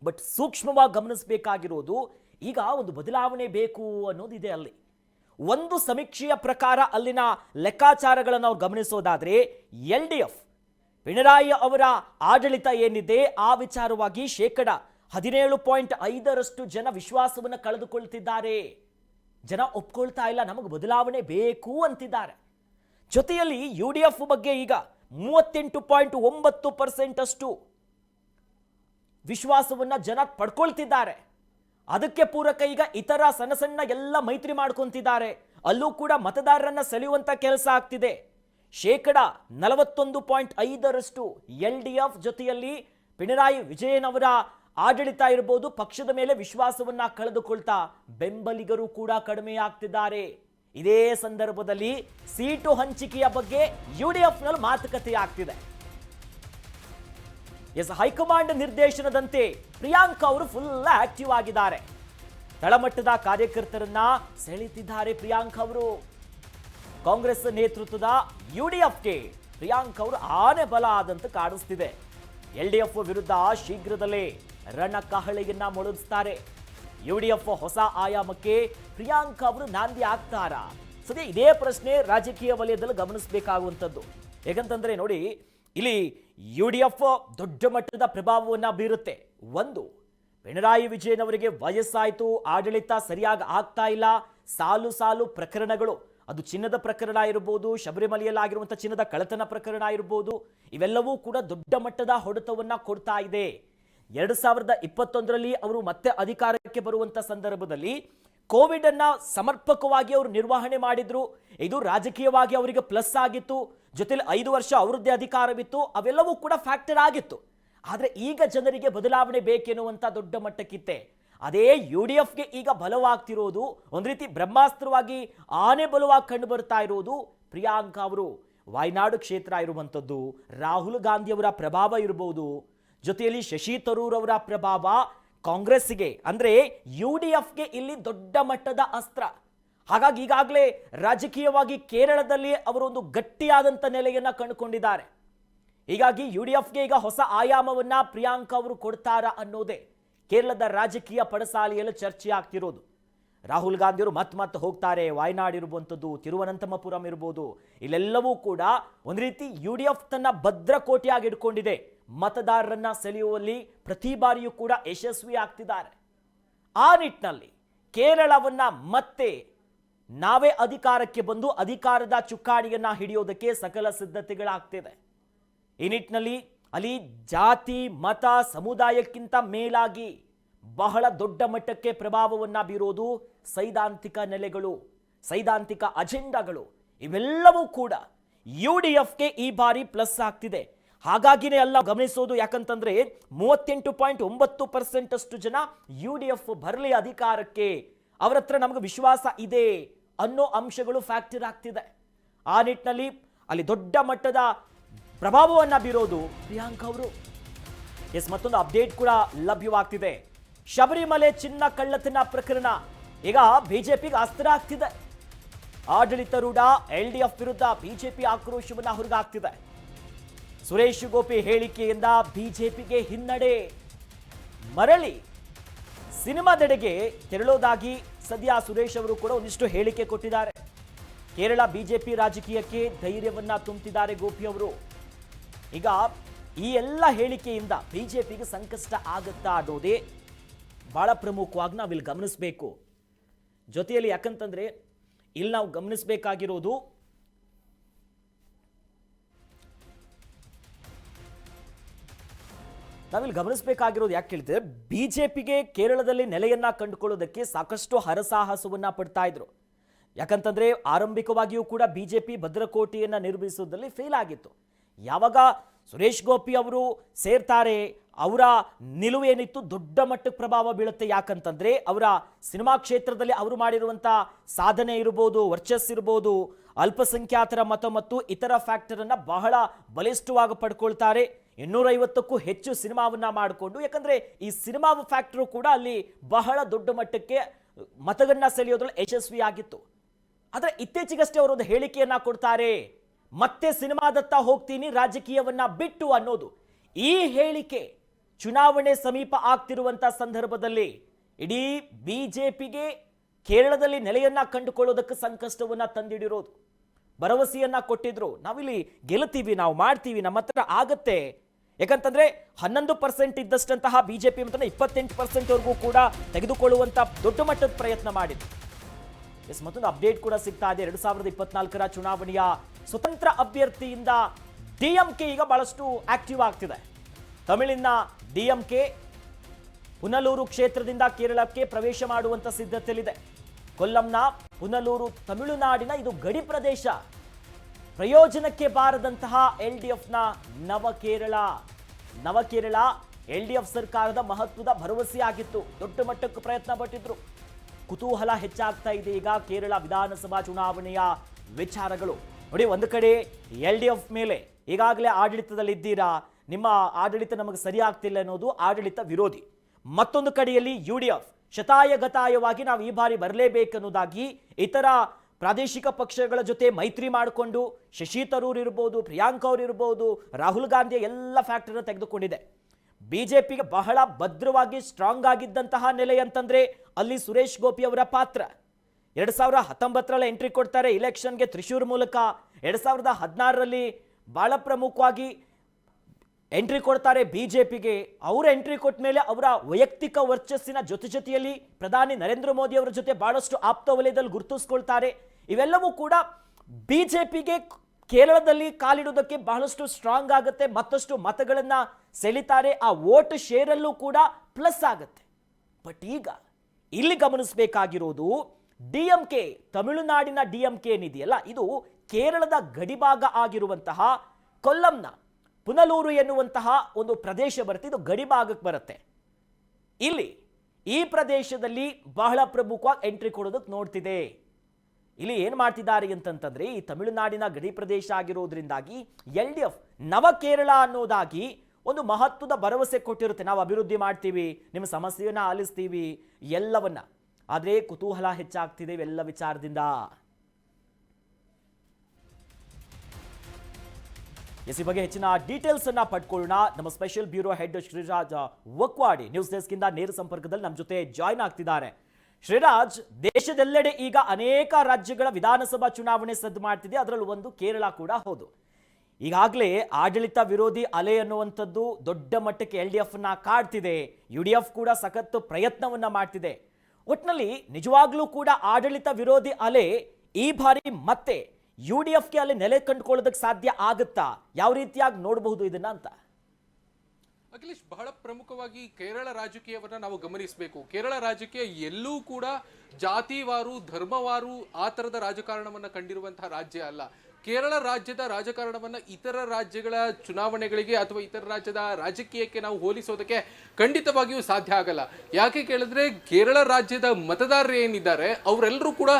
ಬಟ್ ಸೂಕ್ಷ್ಮವಾಗಿ ಗಮನಿಸಬೇಕಾಗಿರೋದು ಈಗ ಒಂದು ಬದಲಾವಣೆ ಬೇಕು ಅನ್ನೋದಿದೆ ಅಲ್ಲಿ. ಒಂದು ಸಮೀಕ್ಷೆಯ ಪ್ರಕಾರ ಅಲ್ಲಿನ ಲೆಕ್ಕಾಚಾರಗಳನ್ನು ನಾವು ಗಮನಿಸೋದಾದ್ರೆ ಎಲ್ ಡಿ ಎಫ್ ಪಿಣರಾಯಿ ಅವರ ಆಡಳಿತ ಏನಿದೆ, ಆ ವಿಚಾರವಾಗಿ ಶೇಕಡ ಹದಿನೇಳು ಪಾಯಿಂಟ್ ಐದರಷ್ಟು ಜನ ವಿಶ್ವಾಸವನ್ನು ಕಳೆದುಕೊಳ್ತಿದ್ದಾರೆ. ಜನ ಒಪ್ಕೊಳ್ತಾ ಇಲ್ಲ, ನಮಗೆ ಬದಲಾವಣೆ ಬೇಕು ಅಂತಿದ್ದಾರೆ. ಜೊತೆಯಲ್ಲಿ ಯು ಡಿ ಎಫ್ ಬಗ್ಗೆ ಈಗ ಮೂವತ್ತೆಂಟು ಪಾಯಿಂಟ್ ಒಂಬತ್ತು ಪರ್ಸೆಂಟ್ ಅಷ್ಟು ವಿಶ್ವಾಸವನ್ನು ಜನ ಪಡ್ಕೊಳ್ತಿದ್ದಾರೆ. ಅದಕ್ಕೆ ಪೂರಕ ಈಗ ಇತರ ಸಣ್ಣ ಸಣ್ಣ ಎಲ್ಲ ಮೈತ್ರಿ ಮಾಡ್ಕೊತಿದ್ದಾರೆ. ಅಲ್ಲೂ ಕೂಡ ಮತದಾರರನ್ನ ಸೆಳೆಯುವಂತ ಕೆಲಸ ಆಗ್ತಿದೆ. ಶೇಕಡ ನಲವತ್ತೊಂದು ಪಾಯಿಂಟ್ ಐದರಷ್ಟು ಎಲ್ ಡಿ ಎಫ್ ಜೊತೆಯಲ್ಲಿ ಪಿಣರಾಯಿ ವಿಜಯನ್ ಅವರ ಆಡಳಿತ ಇರಬಹುದು ಪಕ್ಷದ ಮೇಲೆ ವಿಶ್ವಾಸವನ್ನ ಕಳೆದುಕೊಳ್ತಾ ಬೆಂಬಲಿಗರು ಕೂಡ ಕಡಿಮೆ ಆಗ್ತಿದ್ದಾರೆ. ಇದೇ ಸಂದರ್ಭದಲ್ಲಿ ಸೀಟು ಹಂಚಿಕೆಯ ಬಗ್ಗೆ ಯು ಡಿ ಎಫ್ನಲ್ಲಿ ಮಾತುಕತೆ ಆಗ್ತಿದೆ. ಎಸ್, ಹೈಕಮಾಂಡ್ ನಿರ್ದೇಶನದಂತೆ ಪ್ರಿಯಾಂಕಾ ಅವರು ಫುಲ್ ಆಕ್ಟಿವ್ ಆಗಿದ್ದಾರೆ. ತಳಮಟ್ಟದ ಕಾರ್ಯಕರ್ತರನ್ನ ಸೆಳೆತಿದ್ದಾರೆ ಪ್ರಿಯಾಂಕಾ ಅವರು. ಕಾಂಗ್ರೆಸ್ ನೇತೃತ್ವದ ಯು ಡಿ ಎಫ್ಗೆ ಪ್ರಿಯಾಂಕಾ ಅವರು ಆನೆ ಬಲ ಆದಂತೆ ಕಾಣಿಸ್ತಿದೆ. ಎಲ್ ಡಿ ಎಫ್ ವಿರುದ್ಧ ಶೀಘ್ರದಲ್ಲೇ ರಣಕಹಳೆಯನ್ನ ಮೊಳಗಿಸ್ತಾರೆ. ಯು ಡಿ ಎಫ್ ಹೊಸ ಆಯಾಮಕ್ಕೆ ಪ್ರಿಯಾಂಕ್ ಅವರು ನಾಂದಿ ಆಗ್ತಾರಾ. ಸದ್ಯ ಇದೇ ಪ್ರಶ್ನೆ ರಾಜಕೀಯ ವಲಯದಲ್ಲಿ ಗಮನಿಸಬೇಕಾಗುವಂಥದ್ದು. ಯಾಕಂತಂದ್ರೆ ನೋಡಿ, ಇಲ್ಲಿ ಯು ಡಿ ಎಫ್ ದೊಡ್ಡ ಮಟ್ಟದ ಪ್ರಭಾವವನ್ನ ಬೀರುತ್ತೆ. ಒಂದು, ಪಿಣರಾಯಿ ವಿಜಯನ್ ಅವರಿಗೆ ವಯಸ್ಸಾಯಿತು, ಆಡಳಿತ ಸರಿಯಾಗಿ ಆಗ್ತಾ ಇಲ್ಲ, ಸಾಲು ಸಾಲು ಪ್ರಕರಣಗಳು ಅದು ಚಿನ್ನದ ಪ್ರಕರಣ ಇರ್ಬೋದು ಶಬರಿಮಲೆಯಲ್ಲಾಗಿರುವಂಥ ಚಿನ್ನದ ಕಳತನ ಪ್ರಕರಣ ಇರ್ಬೋದು ಇವೆಲ್ಲವೂ ಕೂಡ ದೊಡ್ಡ ಮಟ್ಟದ ಹೊಡೆತವನ್ನು ಕೊಡ್ತಾ ಇದೆ. ಎರಡು ಸಾವಿರದ ಇಪ್ಪತ್ತೊಂದರಲ್ಲಿ ಅವರು ಮತ್ತೆ ಅಧಿಕಾರಕ್ಕೆ ಬರುವಂಥ ಸಂದರ್ಭದಲ್ಲಿ ಕೋವಿಡ್ ಅನ್ನ ಸಮರ್ಪಕವಾಗಿ ಅವರು ನಿರ್ವಹಣೆ ಮಾಡಿದ್ರು. ಇದು ರಾಜಕೀಯವಾಗಿ ಅವರಿಗೆ ಪ್ಲಸ್ ಆಗಿತ್ತು. ಜೊತೆಲಿ ಐದು ವರ್ಷ ಅವರದ್ದೇ ಅಧಿಕಾರವಿತ್ತು. ಅವೆಲ್ಲವೂ ಕೂಡ ಫ್ಯಾಕ್ಟರ್ ಆಗಿತ್ತು. ಆದರೆ ಈಗ ಜನರಿಗೆ ಬದಲಾವಣೆ ಬೇಕೆನ್ನುವಂಥ ದೊಡ್ಡ ಮಟ್ಟಕ್ಕಿತ್ತೆ. ಅದೇ ಯು ಡಿ ಎಫ್ಗೆ ಈಗ ಬಲವಾಗ್ತಿರೋದು, ಒಂದು ರೀತಿ ಬ್ರಹ್ಮಾಸ್ತ್ರವಾಗಿ ಆನೆ ಬಲವಾಗಿ ಕಂಡು ಬರ್ತಾ ಇರೋದು ಪ್ರಿಯಾಂಕಾ ಅವರು. ವಾಯ್ನಾಡು ಕ್ಷೇತ್ರ ಇರುವಂಥದ್ದು, ರಾಹುಲ್ ಗಾಂಧಿಯವರ ಪ್ರಭಾವ ಇರಬಹುದು ಜೊತೆಯಲ್ಲಿ ಶಶಿ ತರೂರ್ ಅವರ ಪ್ರಭಾವ ಕಾಂಗ್ರೆಸ್ಗೆ ಅಂದ್ರೆ ಯು ಡಿ ಎಫ್ಗೆ ಇಲ್ಲಿ ದೊಡ್ಡ ಮಟ್ಟದ ಅಸ್ತ್ರ. ಹಾಗಾಗಿ ಈಗಾಗಲೇ ರಾಜಕೀಯವಾಗಿ ಕೇರಳದಲ್ಲಿ ಅವರೊಂದು ಗಟ್ಟಿಯಾದಂಥ ನೆಲೆಯನ್ನು ಕಂಡುಕೊಂಡಿದ್ದಾರೆ. ಹೀಗಾಗಿ ಯು ಡಿ ಎಫ್ಗೆ ಈಗ ಹೊಸ ಆಯಾಮವನ್ನ ಪ್ರಿಯಾಂಕಾ ಅವರು ಕೊಡ್ತಾರಾ ಅನ್ನೋದೇ. ಕೇರಳದ ರಾಜಕೀಯ ಪಡಸಾಲಿಯಲ್ಲಿ ಚರ್ಚೆ ಆಗ್ತಿರೋದು. ರಾಹುಲ್ ಗಾಂಧಿ ಅವರು ಮತ್ತೆ ಮತ್ತೆ ಹೋಗ್ತಾರೆ, ವಾಯ್ನಾಡ್ ಇರುವಂಥದ್ದು, ತಿರುವನಂತಮಪುರಂ ಇರ್ಬೋದು, ಇಲ್ಲೆಲ್ಲವೂ ಕೂಡ ಒಂದು ರೀತಿ ಯು ಡಿ ಎಫ್ ತನ್ನ ಭದ್ರಕೋಟೆಯಾಗಿ ಇಟ್ಕೊಂಡಿದೆ. ಮತದಾರರನ್ನ ಸೆಳೆಯುವಲ್ಲಿ ಪ್ರತಿ ಬಾರಿಯೂ ಕೂಡ ಯಶಸ್ವಿ ಆಗ್ತಿದ್ದಾರೆ. ಆ ನಿಟ್ಟಿನಲ್ಲಿ ಕೇರಳವನ್ನ ಮತ್ತೆ ನಾವೇ ಅಧಿಕಾರಕ್ಕೆ ಬಂದು ಅಧಿಕಾರದ ಚುಕ್ಕಾಣಿಯನ್ನ ಹಿಡಿಯೋದಕ್ಕೆ ಸಕಲ ಸಿದ್ಧತೆಗಳಾಗ್ತಿದೆ. ಈ ನಿಟ್ಟಿನಲ್ಲಿ ಅಲ್ಲಿ ಜಾತಿ, ಮತ, ಸಮುದಾಯಕ್ಕಿಂತ ಮೇಲಾಗಿ ಬಹಳ ದೊಡ್ಡ ಮಟ್ಟಕ್ಕೆ ಪ್ರಭಾವವನ್ನು ಬೀರೋದು ಸೈದ್ಧಾಂತಿಕ ನೆಲೆಗಳು, ಸೈದ್ಧಾಂತಿಕ ಅಜೆಂಡಾಗಳು. ಇವೆಲ್ಲವೂ ಕೂಡ ಯು ಡಿ ಎಫ್ಗೆ ಈ ಬಾರಿ ಪ್ಲಸ್ ಆಗ್ತಿದೆ. ಹಾಗಾಗಿನೇ ಎಲ್ಲ ಗಮನಿಸೋದು ಯಾಕಂತಂದ್ರೆ ಮೂವತ್ತೆಂಟು ಪಾಯಿಂಟ್ ಒಂಬತ್ತು ಪರ್ಸೆಂಟ್ ಅಷ್ಟು ಜನ ಯು ಡಿ ಎಫ್ ಬರಲಿ ಅಧಿಕಾರಕ್ಕೆ ಅವರ ಹತ್ರ ನಮಗೆ ವಿಶ್ವಾಸ ಇದೆ ಅನ್ನೋ ಅಂಶಗಳು ಫ್ಯಾಕ್ಟರ್ ಆಗ್ತಿದೆ. ಆ ನಿಟ್ಟಿನಲ್ಲಿ ಅಲ್ಲಿ ದೊಡ್ಡ ಮಟ್ಟದ ಪ್ರಭಾವವನ್ನ ಬೀರೋದು ಪ್ರಿಯಾಂಕಾ ಅವರು. ಎಸ್, ಮತ್ತೊಂದು ಅಪ್ಡೇಟ್ ಕೂಡ ಲಭ್ಯವಾಗ್ತಿದೆ. ಶಬರಿಮಲೆ ಚಿನ್ನ ಕಳ್ಳತನ ಪ್ರಕರಣ. ಈಗ ಬಿಜೆಪಿಗೆ ಅಸ್ತ್ರ ಆಗ್ತಿದೆ ಆಡಳಿತಾರೂಢ ಎಲ್ ಡಿ ಎಫ್ ವಿರುದ್ಧ ಬಿಜೆಪಿ ಆಕ್ರೋಶವನ್ನ ಹೊರಗಾಗ್ತಿದೆ ಸುರೇಶ್ ಗೋಪಿ ಹೇಳಿಕೆಯಿಂದ ಬಿಜೆಪಿಗೆ ಹಿನ್ನಡೆ. ಮರಳಿ ಸಿನಿಮಾದೆಡೆಗೆ ತೆರಳೋದಾಗಿ ಸದ್ಯ ಸುರೇಶ್ ಅವರು ಕೂಡ ಒಂದಿಷ್ಟು ಹೇಳಿಕೆ ಕೊಟ್ಟಿದ್ದಾರೆ. ಕೇರಳ ಬಿಜೆಪಿ ರಾಜಕೀಯಕ್ಕೆ ಧೈರ್ಯವನ್ನ ತುಂಬುತ್ತಿದ್ದಾರೆ ಗೋಪಿ ಅವರು. ಈಗ ಈ ಎಲ್ಲ ಹೇಳಿಕೆಯಿಂದ ಬಿಜೆಪಿಗೆ ಸಂಕಷ್ಟ ಆಗುತ್ತಾ ಅನ್ನೋದೇ ಭಾಳ ಪ್ರಮುಖವಾಗಿ ನಾವಿಲ್ಲಿ ಗಮನಿಸಬೇಕು. ಜೊತೆಯಲ್ಲಿ ಯಾಕಂತಂದ್ರೆ ಇಲ್ಲಿ ನಾವು ಗಮನಿಸಬೇಕಾಗಿರೋದು ನಾವಿಲ್ಲಿ ಗಮನಿಸಬೇಕಾಗಿರೋದು ಯಾಕೆ ಕೇಳ್ತಿದ್ರೆ ಬಿಜೆಪಿಗೆ ಕೇರಳದಲ್ಲಿ ನೆಲೆಯನ್ನ ಕಂಡುಕೊಳ್ಳೋದಕ್ಕೆ ಸಾಕಷ್ಟು ಹರಸಾಹಸವನ್ನ ಪಡ್ತಾ ಇದ್ರು. ಯಾಕಂತಂದ್ರೆ ಆರಂಭಿಕವಾಗಿಯೂ ಕೂಡ ಬಿಜೆಪಿ ಭದ್ರಕೋಟೆಯನ್ನ ನಿರ್ಮಿಸುವುದರಲ್ಲಿ ಫೇಲ್ ಆಗಿತ್ತು. ಯಾವಾಗ ಸುರೇಶ್ ಗೋಪಿ ಅವರು ಸೇರ್ತಾರೆ, ಅವರ ನಿಲುವೇನಿತ್ತು ದೊಡ್ಡ ಮಟ್ಟಕ್ಕೆ ಪ್ರಭಾವ ಬೀಳುತ್ತೆ ಯಾಕಂತಂದರೆ ಅವರ ಸಿನಿಮಾ ಕ್ಷೇತ್ರದಲ್ಲಿ ಅವರು ಮಾಡಿರುವಂಥ ಸಾಧನೆ ಇರ್ಬೋದು ವರ್ಚಸ್ ಇರ್ಬೋದು, ಅಲ್ಪಸಂಖ್ಯಾತರ ಮತ ಮತ್ತು ಇತರ ಫ್ಯಾಕ್ಟರನ್ನು ಬಹಳ ಬಲಿಷ್ಠವಾಗಿ ಪಡ್ಕೊಳ್ತಾರೆ. ಇನ್ನೂರೈವತ್ತಕ್ಕೂ ಹೆಚ್ಚು ಸಿನಿಮಾವನ್ನು ಮಾಡಿಕೊಂಡು, ಯಾಕಂದರೆ ಈ ಸಿನಿಮಾ ಫ್ಯಾಕ್ಟ್ರು ಕೂಡ ಅಲ್ಲಿ ಬಹಳ ದೊಡ್ಡ ಮಟ್ಟಕ್ಕೆ ಮತಗನ್ನ ಸೆಳೆಯೋದ್ರಲ್ಲಿ ಯಶಸ್ವಿಯಾಗಿತ್ತು. ಆದರೆ ಇತ್ತೀಚೆಗಷ್ಟೇ ಅವರೊಂದು ಹೇಳಿಕೆಯನ್ನು ಕೊಡ್ತಾರೆ. ಮತ್ತೆ ಸಿನಿಮಾದತ್ತ ಹೋಗ್ತೀನಿ, ರಾಜಕೀಯವನ್ನ ಬಿಟ್ಟು ಅನ್ನೋದು. ಈ ಹೇಳಿಕೆ ಚುನಾವಣೆ ಸಮೀಪ ಆಗ್ತಿರುವಂತ ಸಂದರ್ಭದಲ್ಲಿ ಇಡೀ ಬಿಜೆಪಿಗೆ ಕೇರಳದಲ್ಲಿ ನೆಲೆಯನ್ನ ಕಂಡುಕೊಳ್ಳೋದಕ್ಕೆ ಸಂಕಷ್ಟವನ್ನ ತಂದಿಡಿರೋದು. ಭರವಸೆಯನ್ನ ಕೊಟ್ಟಿದ್ರು. ನಾವಿಲ್ಲಿ ಗೆಲ್ತೀವಿ ನಾವು ಮಾಡ್ತೀವಿ, ನಮ್ಮ ಹತ್ರ ಆಗತ್ತೆ. ಯಾಕಂತಂದ್ರೆ ಹನ್ನೊಂದು ಪರ್ಸೆಂಟ್ ಇದ್ದಷ್ಟಂತಹ ಬಿಜೆಪಿ ಮತ್ತು ಇಪ್ಪತ್ತೆಂಟು ಪರ್ಸೆಂಟ್ ವರೆಗೂ ಕೂಡ ತೆಗೆದುಕೊಳ್ಳುವಂತ ದೊಡ್ಡ ಮಟ್ಟದ ಪ್ರಯತ್ನ ಮಾಡಿದ್ರು. ಎಸ್ ಮತ್ತೊಂದು ಅಪ್ಡೇಟ್ ಕೂಡ ಸಿಗ್ತಾ ಇದೆ. ಎರಡು ಸಾವಿರದ ಇಪ್ಪತ್ನಾಲ್ಕರ ಚುನಾವಣೆಯ ಸ್ವತಂತ್ರ ಅಭ್ಯರ್ಥಿಯಿಂದ ಡಿಎಂಕೆ ಈಗ ಬಹಳಷ್ಟು ಆಕ್ಟಿವ್ ಆಗ್ತಿದೆ. ತಮಿಳಿನ ಡಿಎಂಕೆ ಪುನಲೂರು ಕ್ಷೇತ್ರದಿಂದ ಕೇರಳಕ್ಕೆ ಪ್ರವೇಶ ಮಾಡುವಂತ ಸಿದ್ಧತೆಯಲ್ಲಿದೆ. ಕೊಲ್ಲಂನ ಪುನಲೂರು ತಮಿಳುನಾಡಿನ ಇದು ಗಡಿ ಪ್ರದೇಶ. ಪ್ರಯೋಜನಕ್ಕೆ ಬಾರದಂತಹ L D ಎಫ್ನ Navakerala Navakerala L D F ಸರ್ಕಾರದ ಮಹತ್ವದ ಭರವಸೆಯಾಗಿತ್ತು. ದೊಡ್ಡ ಮಟ್ಟಕ್ಕೆ ಪ್ರಯತ್ನ ಪಟ್ಟಿದ್ರು. ಕುತೂಹಲ ಹೆಚ್ಚಾಗ್ತಾ ಇದೆ. ಈಗ ಕೇರಳ ವಿಧಾನಸಭಾ ಚುನಾವಣೆಯ ವಿಚಾರಗಳು. ನೋಡಿ, ಒಂದು ಕಡೆ ಎಲ್ ಡಿ ಎಫ್ ಮೇಲೆ ಈಗಾಗಲೇ ಆಡಳಿತದಲ್ಲಿದ್ದೀರಾ ನಿಮ್ಮ ಆಡಳಿತ ನಮಗೆ ಸರಿ ಆಗ್ತಿಲ್ಲ ಅನ್ನೋದು ಆಡಳಿತ ವಿರೋಧಿ. ಮತ್ತೊಂದು ಕಡೆಯಲ್ಲಿ ಯು ಡಿ ಎಫ್ ಶತಾಯಗತಾಯವಾಗಿ ನಾವು ಈ ಬಾರಿ ಬರಲೇಬೇಕನ್ನೋದಾಗಿ ಇತರ ಪ್ರಾದೇಶಿಕ ಪಕ್ಷಗಳ ಜೊತೆ ಮೈತ್ರಿ ಮಾಡಿಕೊಂಡು ಶಶಿ ತರೂರ್ ಇರ್ಬೋದು, ಪ್ರಿಯಾಂಕ್ ಅವ್ರು ಇರ್ಬೋದು, ರಾಹುಲ್ ಗಾಂಧಿಯ ಎಲ್ಲ ಫ್ಯಾಕ್ಟರ್ ತೆಗೆದುಕೊಂಡಿದೆ. ಬಿಜೆಪಿಗೆ ಬಹಳ ಭದ್ರವಾಗಿ ಸ್ಟ್ರಾಂಗ್ ಆಗಿದ್ದಂತಹ ನೆಲೆ ಅಂತಂದ್ರೆ ಅಲ್ಲಿ ಸುರೇಶ್ ಗೋಪಿ ಅವರ ಪಾತ್ರ. ಎರಡು ಸಾವಿರ ಹತ್ತೊಂಬತ್ತರಲ್ಲಿ ಎಂಟ್ರಿ ಕೊಡ್ತಾರೆ ಇಲೆಕ್ಷನ್ಗೆ ತ್ರಿಶೂರ್ ಮೂಲಕ. ಎರಡು ಸಾವಿರದ ಹದಿನಾರರಲ್ಲಿ ಬಹಳ ಪ್ರಮುಖವಾಗಿ ಎಂಟ್ರಿ ಕೊಡ್ತಾರೆ ಬಿಜೆಪಿಗೆ. ಅವರು ಎಂಟ್ರಿ ಕೊಟ್ಟ ಮೇಲೆ ಅವರ ವೈಯಕ್ತಿಕ ವರ್ಚಸ್ಸಿನ ಜೊತೆ ಜೊತೆಯಲ್ಲಿ ಪ್ರಧಾನಿ ನರೇಂದ್ರ ಮೋದಿ ಅವರ ಜೊತೆ ಬಹಳಷ್ಟು ಆಪ್ತ ವಲಯದಲ್ಲಿ ಗುರುತಿಸ್ಕೊಳ್ತಾರೆ. ಇವೆಲ್ಲವೂ ಕೂಡ ಬಿಜೆಪಿಗೆ ಕೇರಳದಲ್ಲಿ ಕಾಲಿಡುವುದಕ್ಕೆ ಬಹಳಷ್ಟು ಸ್ಟ್ರಾಂಗ್ ಆಗುತ್ತೆ, ಮತ್ತಷ್ಟು ಮತಗಳನ್ನ ಸೆಳಿತಾರೆ, ಆ ವೋಟ್ ಶೇರಲ್ಲೂ ಕೂಡ ಪ್ಲಸ್ ಆಗುತ್ತೆ. ಬಟ್ ಈಗ ಇಲ್ಲಿ ಗಮನಿಸಬೇಕಾಗಿರೋದು ಡಿ ಎಂ ಕೆ ತಮಿಳುನಾಡಿನ ಡಿ ಎಂ ಕೆ ಏನಿದೆಯಲ್ಲ, ಇದು ಕೇರಳದ ಗಡಿಭಾಗ ಆಗಿರುವಂತಹ ಕೊಲ್ಲಂನ ಪುನಲೂರು ಎನ್ನುವಂತಹ ಒಂದು ಪ್ರದೇಶ ಬರುತ್ತೆ, ಇದು ಗಡಿಭಾಗಕ್ಕೆ ಬರುತ್ತೆ. ಇಲ್ಲಿ ಈ ಪ್ರದೇಶದಲ್ಲಿ ಬಹಳ ಪ್ರಮುಖವಾಗಿ ಎಂಟ್ರಿ ಕೊಡೋದಕ್ಕೆ ನೋಡ್ತಿದೆ. ಇಲ್ಲಿ ಏನು ಮಾಡ್ತಿದ್ದಾರೆ ಅಂತಂತಂದ್ರೆ ಈ ತಮಿಳುನಾಡಿನ ಗಡಿ ಪ್ರದೇಶ ಆಗಿರೋದ್ರಿಂದಾಗಿ ಎಲ್ ಡಿ ಎಫ್ ನವ ಕೇರಳ ಅನ್ನೋದಾಗಿ ಒಂದು ಮಹತ್ವದ ಭರವಸೆ ಕೊಟ್ಟಿರುತ್ತೆ. ನಾವು ಅಭಿವೃದ್ಧಿ ಮಾಡ್ತೀವಿ, ನಿಮ್ಮ ಸಮಸ್ಯೆಯನ್ನು ಆಲಿಸ್ತೀವಿ, ಎಲ್ಲವನ್ನ. ಆದ್ರೆ ಕುತೂಹಲ ಹೆಚ್ಚಾಗ್ತಿದೆ ಇವೆಲ್ಲ ವಿಚಾರದಿಂದ. ಎಸ್ ಬಗ್ಗೆ ಹೆಚ್ಚಿನ ಡೀಟೇಲ್ಸ್ ಅನ್ನ ಪಡ್ಕೊಳ್ಳೋಣ. ನಮ್ಮ special bureau head Shriraj Vakwadi news desk ಇಂದ ನೇರ ಸಂಪರ್ಕದಲ್ಲಿ ನಮ್ಮ ಜೊತೆ ಜಾಯ್ನ್ ಆಗ್ತಿದ್ದಾರೆ. ಶ್ರೀರಾಜ್ ದೇಶದೆಲ್ಲೆಡೆ ಈಗ ಅನೇಕ ರಾಜ್ಯಗಳ ವಿಧಾನಸಭಾ ಚುನಾವಣೆ ಸದ್ದು ಮಾಡ್ತಿದೆ. ಅದರಲ್ಲೂ ಒಂದು ಕೇರಳ ಕೂಡ ಹೌದು. ಈಗಾಗಲೇ ಆಡಳಿತ ವಿರೋಧಿ ಅಲೆ ಅನ್ನುವಂಥದ್ದು ದೊಡ್ಡ ಮಟ್ಟಕ್ಕೆ ಎಲ್ ಡಿ ಎಫ್ನ ಕಾಡ್ತಿದೆ. ಯು ಡಿ ಎಫ್ ಕೂಡ ಸಖತ್ತು ಪ್ರಯತ್ನವನ್ನ ಮಾಡ್ತಿದೆ. ಒಟ್ನಲ್ಲಿ ನಿಜವಾಗ್ಲೂ ಕೂಡ ಆಡಳಿತ ವಿರೋಧಿ ಅಲೆ ಈ ಬಾರಿ ಮತ್ತೆ ಯು ಡಿ ಎಫ್ಗೆ ಅಲ್ಲಿ ನೆಲೆ ಕಂಡುಕೊಳ್ಳೋದಕ್ಕೆ ಸಾಧ್ಯ ಆಗುತ್ತಾ? ಯಾವ ರೀತಿಯಾಗಿ ನೋಡಬಹುದು ಇದನ್ನ ಅಂತ? ಅಖಿಲೇಶ್ ಬಹಳ ಪ್ರಮುಖವಾಗಿ ಕೇರಳ ರಾಜಕೀಯವನ್ನ ನಾವು ಗಮನಿಸಬೇಕು. ಕೇರಳ ರಾಜಕೀಯ ಎಲ್ಲೂ ಕೂಡ ಜಾತಿವಾರು, ಧರ್ಮವಾರು ಆ ತರದ ರಾಜಕಾರಣವನ್ನ ಕಂಡಿರುವಂತಹ ರಾಜ್ಯ ಅಲ್ಲ. ಕೇರಳ ರಾಜ್ಯದ ರಾಜಕಾರಣವನ್ನು ಇತರ ರಾಜ್ಯಗಳ ಚುನಾವಣೆಗಳಿಗೆ ಅಥವಾ ಇತರ ರಾಜ್ಯದ ರಾಜಕೀಯಕ್ಕೆ ನಾವು ಹೋಲಿಸೋದಕ್ಕೆ ಖಂಡಿತವಾಗಿಯೂ ಸಾಧ್ಯ ಆಗಲ್ಲ. ಯಾಕೆ ಕೇಳಿದ್ರೆ ಕೇರಳ ರಾಜ್ಯದ ಮತದಾರರು ಏನಿದ್ದಾರೆ ಅವರೆಲ್ಲರೂ ಕೂಡ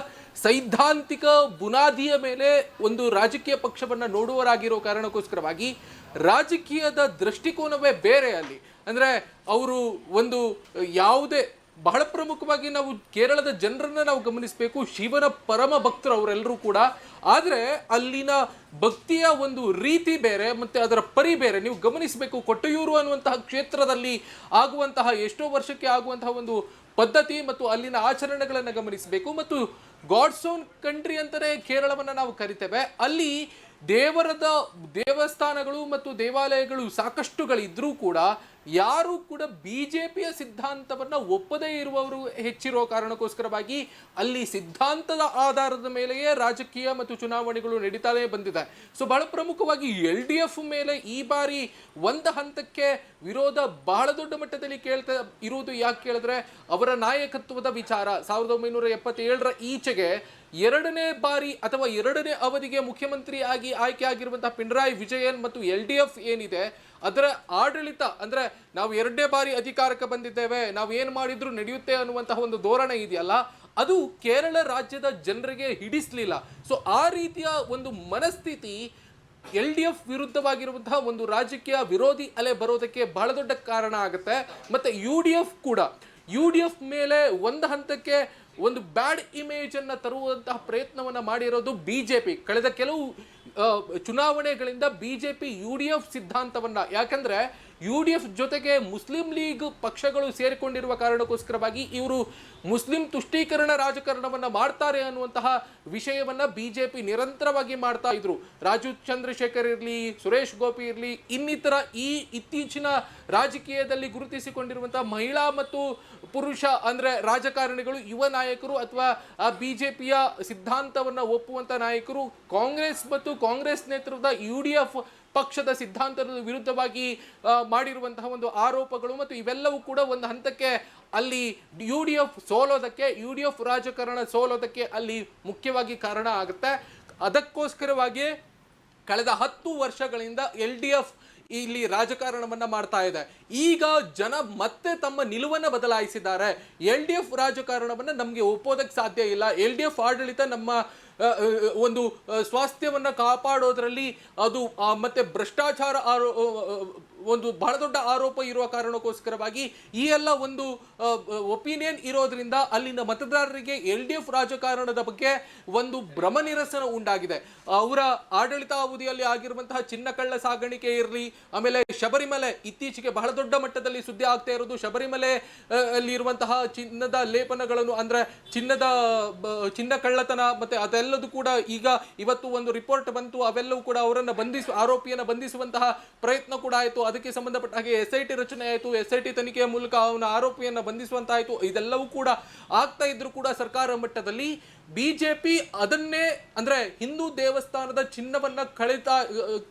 ಸೈದ್ಧಾಂತಿಕ ಬುನಾದಿಯ ಮೇಲೆ ಒಂದು ರಾಜಕೀಯ ಪಕ್ಷವನ್ನ ನೋಡುವರಾಗಿರೋ ಕಾರಣಕ್ಕೋಸ್ಕರವಾಗಿ ರಾಜಕೀಯದ ದೃಷ್ಟಿಕೋನವೇ ಬೇರೆ ಅಲ್ಲಿ. ಅಂದ್ರೆ ಅವರು ಒಂದು ಯಾವುದೇ ಬಹಳ ಪ್ರಮುಖವಾಗಿ ನಾವು ಕೇರಳದ ಜನರನ್ನ ನಾವು ಗಮನಿಸಬೇಕು. ಶಿವನ ಪರಮ ಭಕ್ತರು ಅವರೆಲ್ಲರೂ ಕೂಡ. ಆದರೆ ಅಲ್ಲಿನ ಭಕ್ತಿಯ ಒಂದು ರೀತಿ ಬೇರೆ, ಮತ್ತೆ ಅದರ ಪರಿ ಬೇರೆ. ನೀವು ಗಮನಿಸಬೇಕು, ಕೊಟ್ಟಯೂರು ಅನ್ನುವಂತಹ ಕ್ಷೇತ್ರದಲ್ಲಿ ಆಗುವಂತಹ ಎಷ್ಟೋ ವರ್ಷಕ್ಕೆ ಆಗುವಂತಹ ಒಂದು ಪದ್ಧತಿ ಮತ್ತು ಅಲ್ಲಿನ ಆಚರಣೆಗಳನ್ನು ಗಮನಿಸಬೇಕು. ಮತ್ತು ಗಾಡ್ಸ್ ಓನ್ ಕಂಟ್ರಿ ಅಂತಲೇ ಕೇರಳವನ್ನ ನಾವು ಕರಿತೇವೆ. ಅಲ್ಲಿ ದೇವರದ ದೇವಸ್ಥಾನಗಳು ಮತ್ತು ದೇವಾಲಯಗಳು ಸಾಕಷ್ಟುಗಳಿದ್ರೂ ಕೂಡ ಯಾರು ಕೂಡ ಬಿಜೆಪಿಯ ಸಿದ್ಧಾಂತವನ್ನ ಒಪ್ಪದೇ ಇರುವವರು ಹೆಚ್ಚಿರೋ ಕಾರಣಕ್ಕೋಸ್ಕರವಾಗಿ ಅಲ್ಲಿ ಸಿದ್ಧಾಂತದ ಆಧಾರದ ಮೇಲೆಯೇ ರಾಜಕೀಯ ಮತ್ತು ಚುನಾವಣೆಗಳು ನಡೀತಾನೆ ಬಂದಿದೆ. ಸೊ ಬಹಳ ಪ್ರಮುಖವಾಗಿ ಎಲ್ ಡಿ ಎಫ್ ಮೇಲೆ ಈ ಬಾರಿ ಒಂದು ಹಂತಕ್ಕೆ ವಿರೋಧ ಬಹಳ ದೊಡ್ಡ ಮಟ್ಟದಲ್ಲಿ ಕೇಳ್ತಾ ಇರುವುದು ಯಾಕೆ ಕೇಳಿದ್ರೆ ಅವರ ನಾಯಕತ್ವದ ವಿಚಾರ. ಸಾವಿರದ ಒಂಬೈನೂರ ಎಪ್ಪತ್ತೇಳರ ಈಚೆಗೆ ಎರಡನೇ ಬಾರಿ ಅಥವಾ ಎರಡನೇ ಅವಧಿಗೆ ಮುಖ್ಯಮಂತ್ರಿ ಆಗಿ ಆಯ್ಕೆ ಆಗಿರುವಂತಹ ಪಿಣರಾಯಿ ವಿಜಯನ್ ಮತ್ತು ಎಲ್ ಡಿ ಎಫ್ ಏನಿದೆ ಅದರ ಆಡಳಿತ, ಅಂದ್ರೆ ನಾವು ಎರಡನೇ ಬಾರಿ ಅಧಿಕಾರಕ್ಕೆ ಬಂದಿದ್ದೇವೆ, ನಾವು ಏನು ಮಾಡಿದ್ರು ನಡೆಯುತ್ತೆ ಅನ್ನುವಂತಹ ಒಂದು ಧೋರಣೆ ಇದೆಯಲ್ಲ, ಅದು ಕೇರಳ ರಾಜ್ಯದ ಜನರಿಗೆ ಹಿಡಿಸ್ಲಿಲ್ಲ. ಸೊ ಆ ರೀತಿಯ ಒಂದು ಮನಸ್ಥಿತಿ ಎಲ್ ಡಿ ಎಫ್ ವಿರುದ್ಧವಾಗಿರುವಂತಹ ಒಂದು ರಾಜಕೀಯ ವಿರೋಧಿ ಅಲೆ ಬರೋದಕ್ಕೆ ಬಹಳ ದೊಡ್ಡ ಕಾರಣ ಆಗುತ್ತೆ. ಮತ್ತೆ ಯು ಡಿ ಎಫ್ ಕೂಡ, ಯು ಡಿ ಎಫ್ ಮೇಲೆ ಒಂದು ಹಂತಕ್ಕೆ ಒಂದು ಬ್ಯಾಡ್ ಇಮೇಜನ್ನು ತರುವಂತಹ ಪ್ರಯತ್ನವನ್ನು ಮಾಡಿರೋದು ಬಿ ಜೆ ಪಿ. ಕಳೆದ ಕೆಲವು ಚುನಾವಣೆಗಳಿಂದ ಬಿಜೆಪಿ ಯು ಡಿ ಎಫ್ ಸಿದ್ಧಾಂತವನ್ನ. ಯಾಕಂದ್ರೆ ಯು ಡಿ ಎಫ್ ಜೊತೆಗೆ ಮುಸ್ಲಿಂ ಲೀಗ್ ಪಕ್ಷಗಳು ಸೇರಿಕೊಂಡಿರುವ ಕಾರಣಕ್ಕೋಸ್ಕರವಾಗಿ ಇವರು ಮುಸ್ಲಿಂ ತುಷ್ಟೀಕರಣ ರಾಜಕಾರಣವನ್ನು ಮಾಡ್ತಾರೆ ಅನ್ನುವಂತಹ ವಿಷಯವನ್ನು ಬಿ ಜೆ ಪಿ ನಿರಂತರವಾಗಿ ಮಾಡ್ತಾ ಇದ್ರು. ರಾಜು ಚಂದ್ರಶೇಖರ್ ಇರಲಿ, ಸುರೇಶ್ ಗೋಪಿ ಇರಲಿ, ಇನ್ನಿತರ ಈ ಇತ್ತೀಚಿನ ರಾಜಕೀಯದಲ್ಲಿ ಗುರುತಿಸಿಕೊಂಡಿರುವಂತಹ ಮಹಿಳಾ ಮತ್ತು ಪುರುಷ ಅಂದರೆ ರಾಜಕಾರಣಿಗಳು, ಯುವ ನಾಯಕರು ಅಥವಾ ಬಿ ಜೆ ಪಿಯ ಸಿದ್ಧಾಂತವನ್ನು ಒಪ್ಪುವಂಥ ನಾಯಕರು, ಕಾಂಗ್ರೆಸ್ ಮತ್ತು ಕಾಂಗ್ರೆಸ್ ನೇತೃತ್ವದ ಯು ಡಿ ಎಫ್ ಪಕ್ಷದ ಸಿದ್ಧಾಂತದ ವಿರುದ್ಧವಾಗಿ ಮಾಡಿರುವಂತಹ ಒಂದು ಆರೋಪಗಳು ಮತ್ತು ಇವೆಲ್ಲವೂ ಕೂಡ ಒಂದು ಹಂತಕ್ಕೆ ಅಲ್ಲಿ ಯು ಡಿ ಎಫ್ ಸೋಲೋದಕ್ಕೆ ಯು ಡಿ ಎಫ್ ರಾಜಕಾರಣ ಸೋಲೋದಕ್ಕೆ ಅಲ್ಲಿ ಮುಖ್ಯವಾಗಿ ಕಾರಣ ಆಗುತ್ತೆ. ಅದಕ್ಕೋಸ್ಕರವಾಗಿ ಕಳೆದ ಹತ್ತು ವರ್ಷಗಳಿಂದ ಎಲ್ ಡಿ ಎಫ್ ಇಲ್ಲಿ ರಾಜಕಾರಣವನ್ನ ಮಾಡ್ತಾ ಇದೆ. ಈಗ ಜನ ಮತ್ತೆ ತಮ್ಮ ನಿಲುವನ್ನ ಬದಲಾಯಿಸಿದ್ದಾರೆ. ಎಲ್ ಡಿ ಎಫ್ ರಾಜಕಾರಣವನ್ನ ನಮಗೆ ಒಪ್ಪೋದಕ್ಕೆ ಸಾಧ್ಯ ಇಲ್ಲ. ಎಲ್ ಡಿ ಎಫ್ ಆಡಳಿತ ನಮ್ಮ ಒಂದು ಸ್ವಾಸ್ಥ್ಯವನ್ನು ಕಾಪಾಡೋದರಲ್ಲಿ ಅದು ಮತ್ತೆ ಭ್ರಷ್ಟಾಚಾರ ಒಂದು ಬಹಳ ದೊಡ್ಡ ಆರೋಪ ಇರುವ ಕಾರಣಕ್ಕೋಸ್ಕರವಾಗಿ ಈ ಎಲ್ಲ ಒಂದು ಒಪಿನಿಯನ್ ಇರೋದ್ರಿಂದ ಅಲ್ಲಿನ ಮತದಾರರಿಗೆ ಎಲ್ ಡಿ ಎಫ್ ರಾಜಕಾರಣದ ಬಗ್ಗೆ ಒಂದು ಭ್ರಮ ನಿರಸನ ಉಂಟಾಗಿದೆ. ಅವರ ಆಡಳಿತಾವಧಿಯಲ್ಲಿ ಆಗಿರುವಂತಹ ಚಿನ್ನ ಕಳ್ಳ ಸಾಗಾಣಿಕೆ ಇರಲಿ, ಆಮೇಲೆ ಶಬರಿಮಲೆ ಇತ್ತೀಚೆಗೆ ಬಹಳ ದೊಡ್ಡ ಮಟ್ಟದಲ್ಲಿ ಸುದ್ದಿ ಆಗ್ತಾ ಇರೋದು ಶಬರಿಮಲೆ ಅಲ್ಲಿ ಇರುವಂತಹ ಚಿನ್ನದ ಲೇಪನಗಳನ್ನು ಅಂದ್ರೆ ಚಿನ್ನದ ಚಿನ್ನ ಕಳ್ಳತನ ಮತ್ತೆ ಅದೆಲ್ಲದೂ ಕೂಡ ಈಗ ಇವತ್ತು ಒಂದು ರಿಪೋರ್ಟ್ ಬಂತು, ಅವೆಲ್ಲವೂ ಕೂಡ ಅವರನ್ನು ಬಂಧಿಸುವ ಆರೋಪಿಯನ್ನು ಬಂಧಿಸುವಂತಹ ಪ್ರಯತ್ನ ಕೂಡ ಆಯಿತು. ಅದಕ್ಕೆ ಸಂಬಂಧಪಟ್ಟ ಹಾಗೆ ಎಸ್ ಐ ಟಿ ರಚನೆ ಆಯಿತು ಎಸ್ ಐ ಟಿ ತನಿಖೆಯ ಮೂಲಕ ಅವನ ಆರೋಪಿಯನ್ನು ಬಂಧಿಸುವಂತಾಯಿತು. ಇದೆಲ್ಲವೂ ಕೂಡ ಆಗ್ತಾ ಇದ್ರು ಕೂಡ ಸರ್ಕಾರ ಮಟ್ಟದಲ್ಲಿ ಬಿಜೆಪಿ ಅದನ್ನೇ ಅಂದ್ರೆ ಹಿಂದೂ ದೇವಸ್ಥಾನದ ಚಿನ್ನವನ್ನ ಕಳಿತಾ,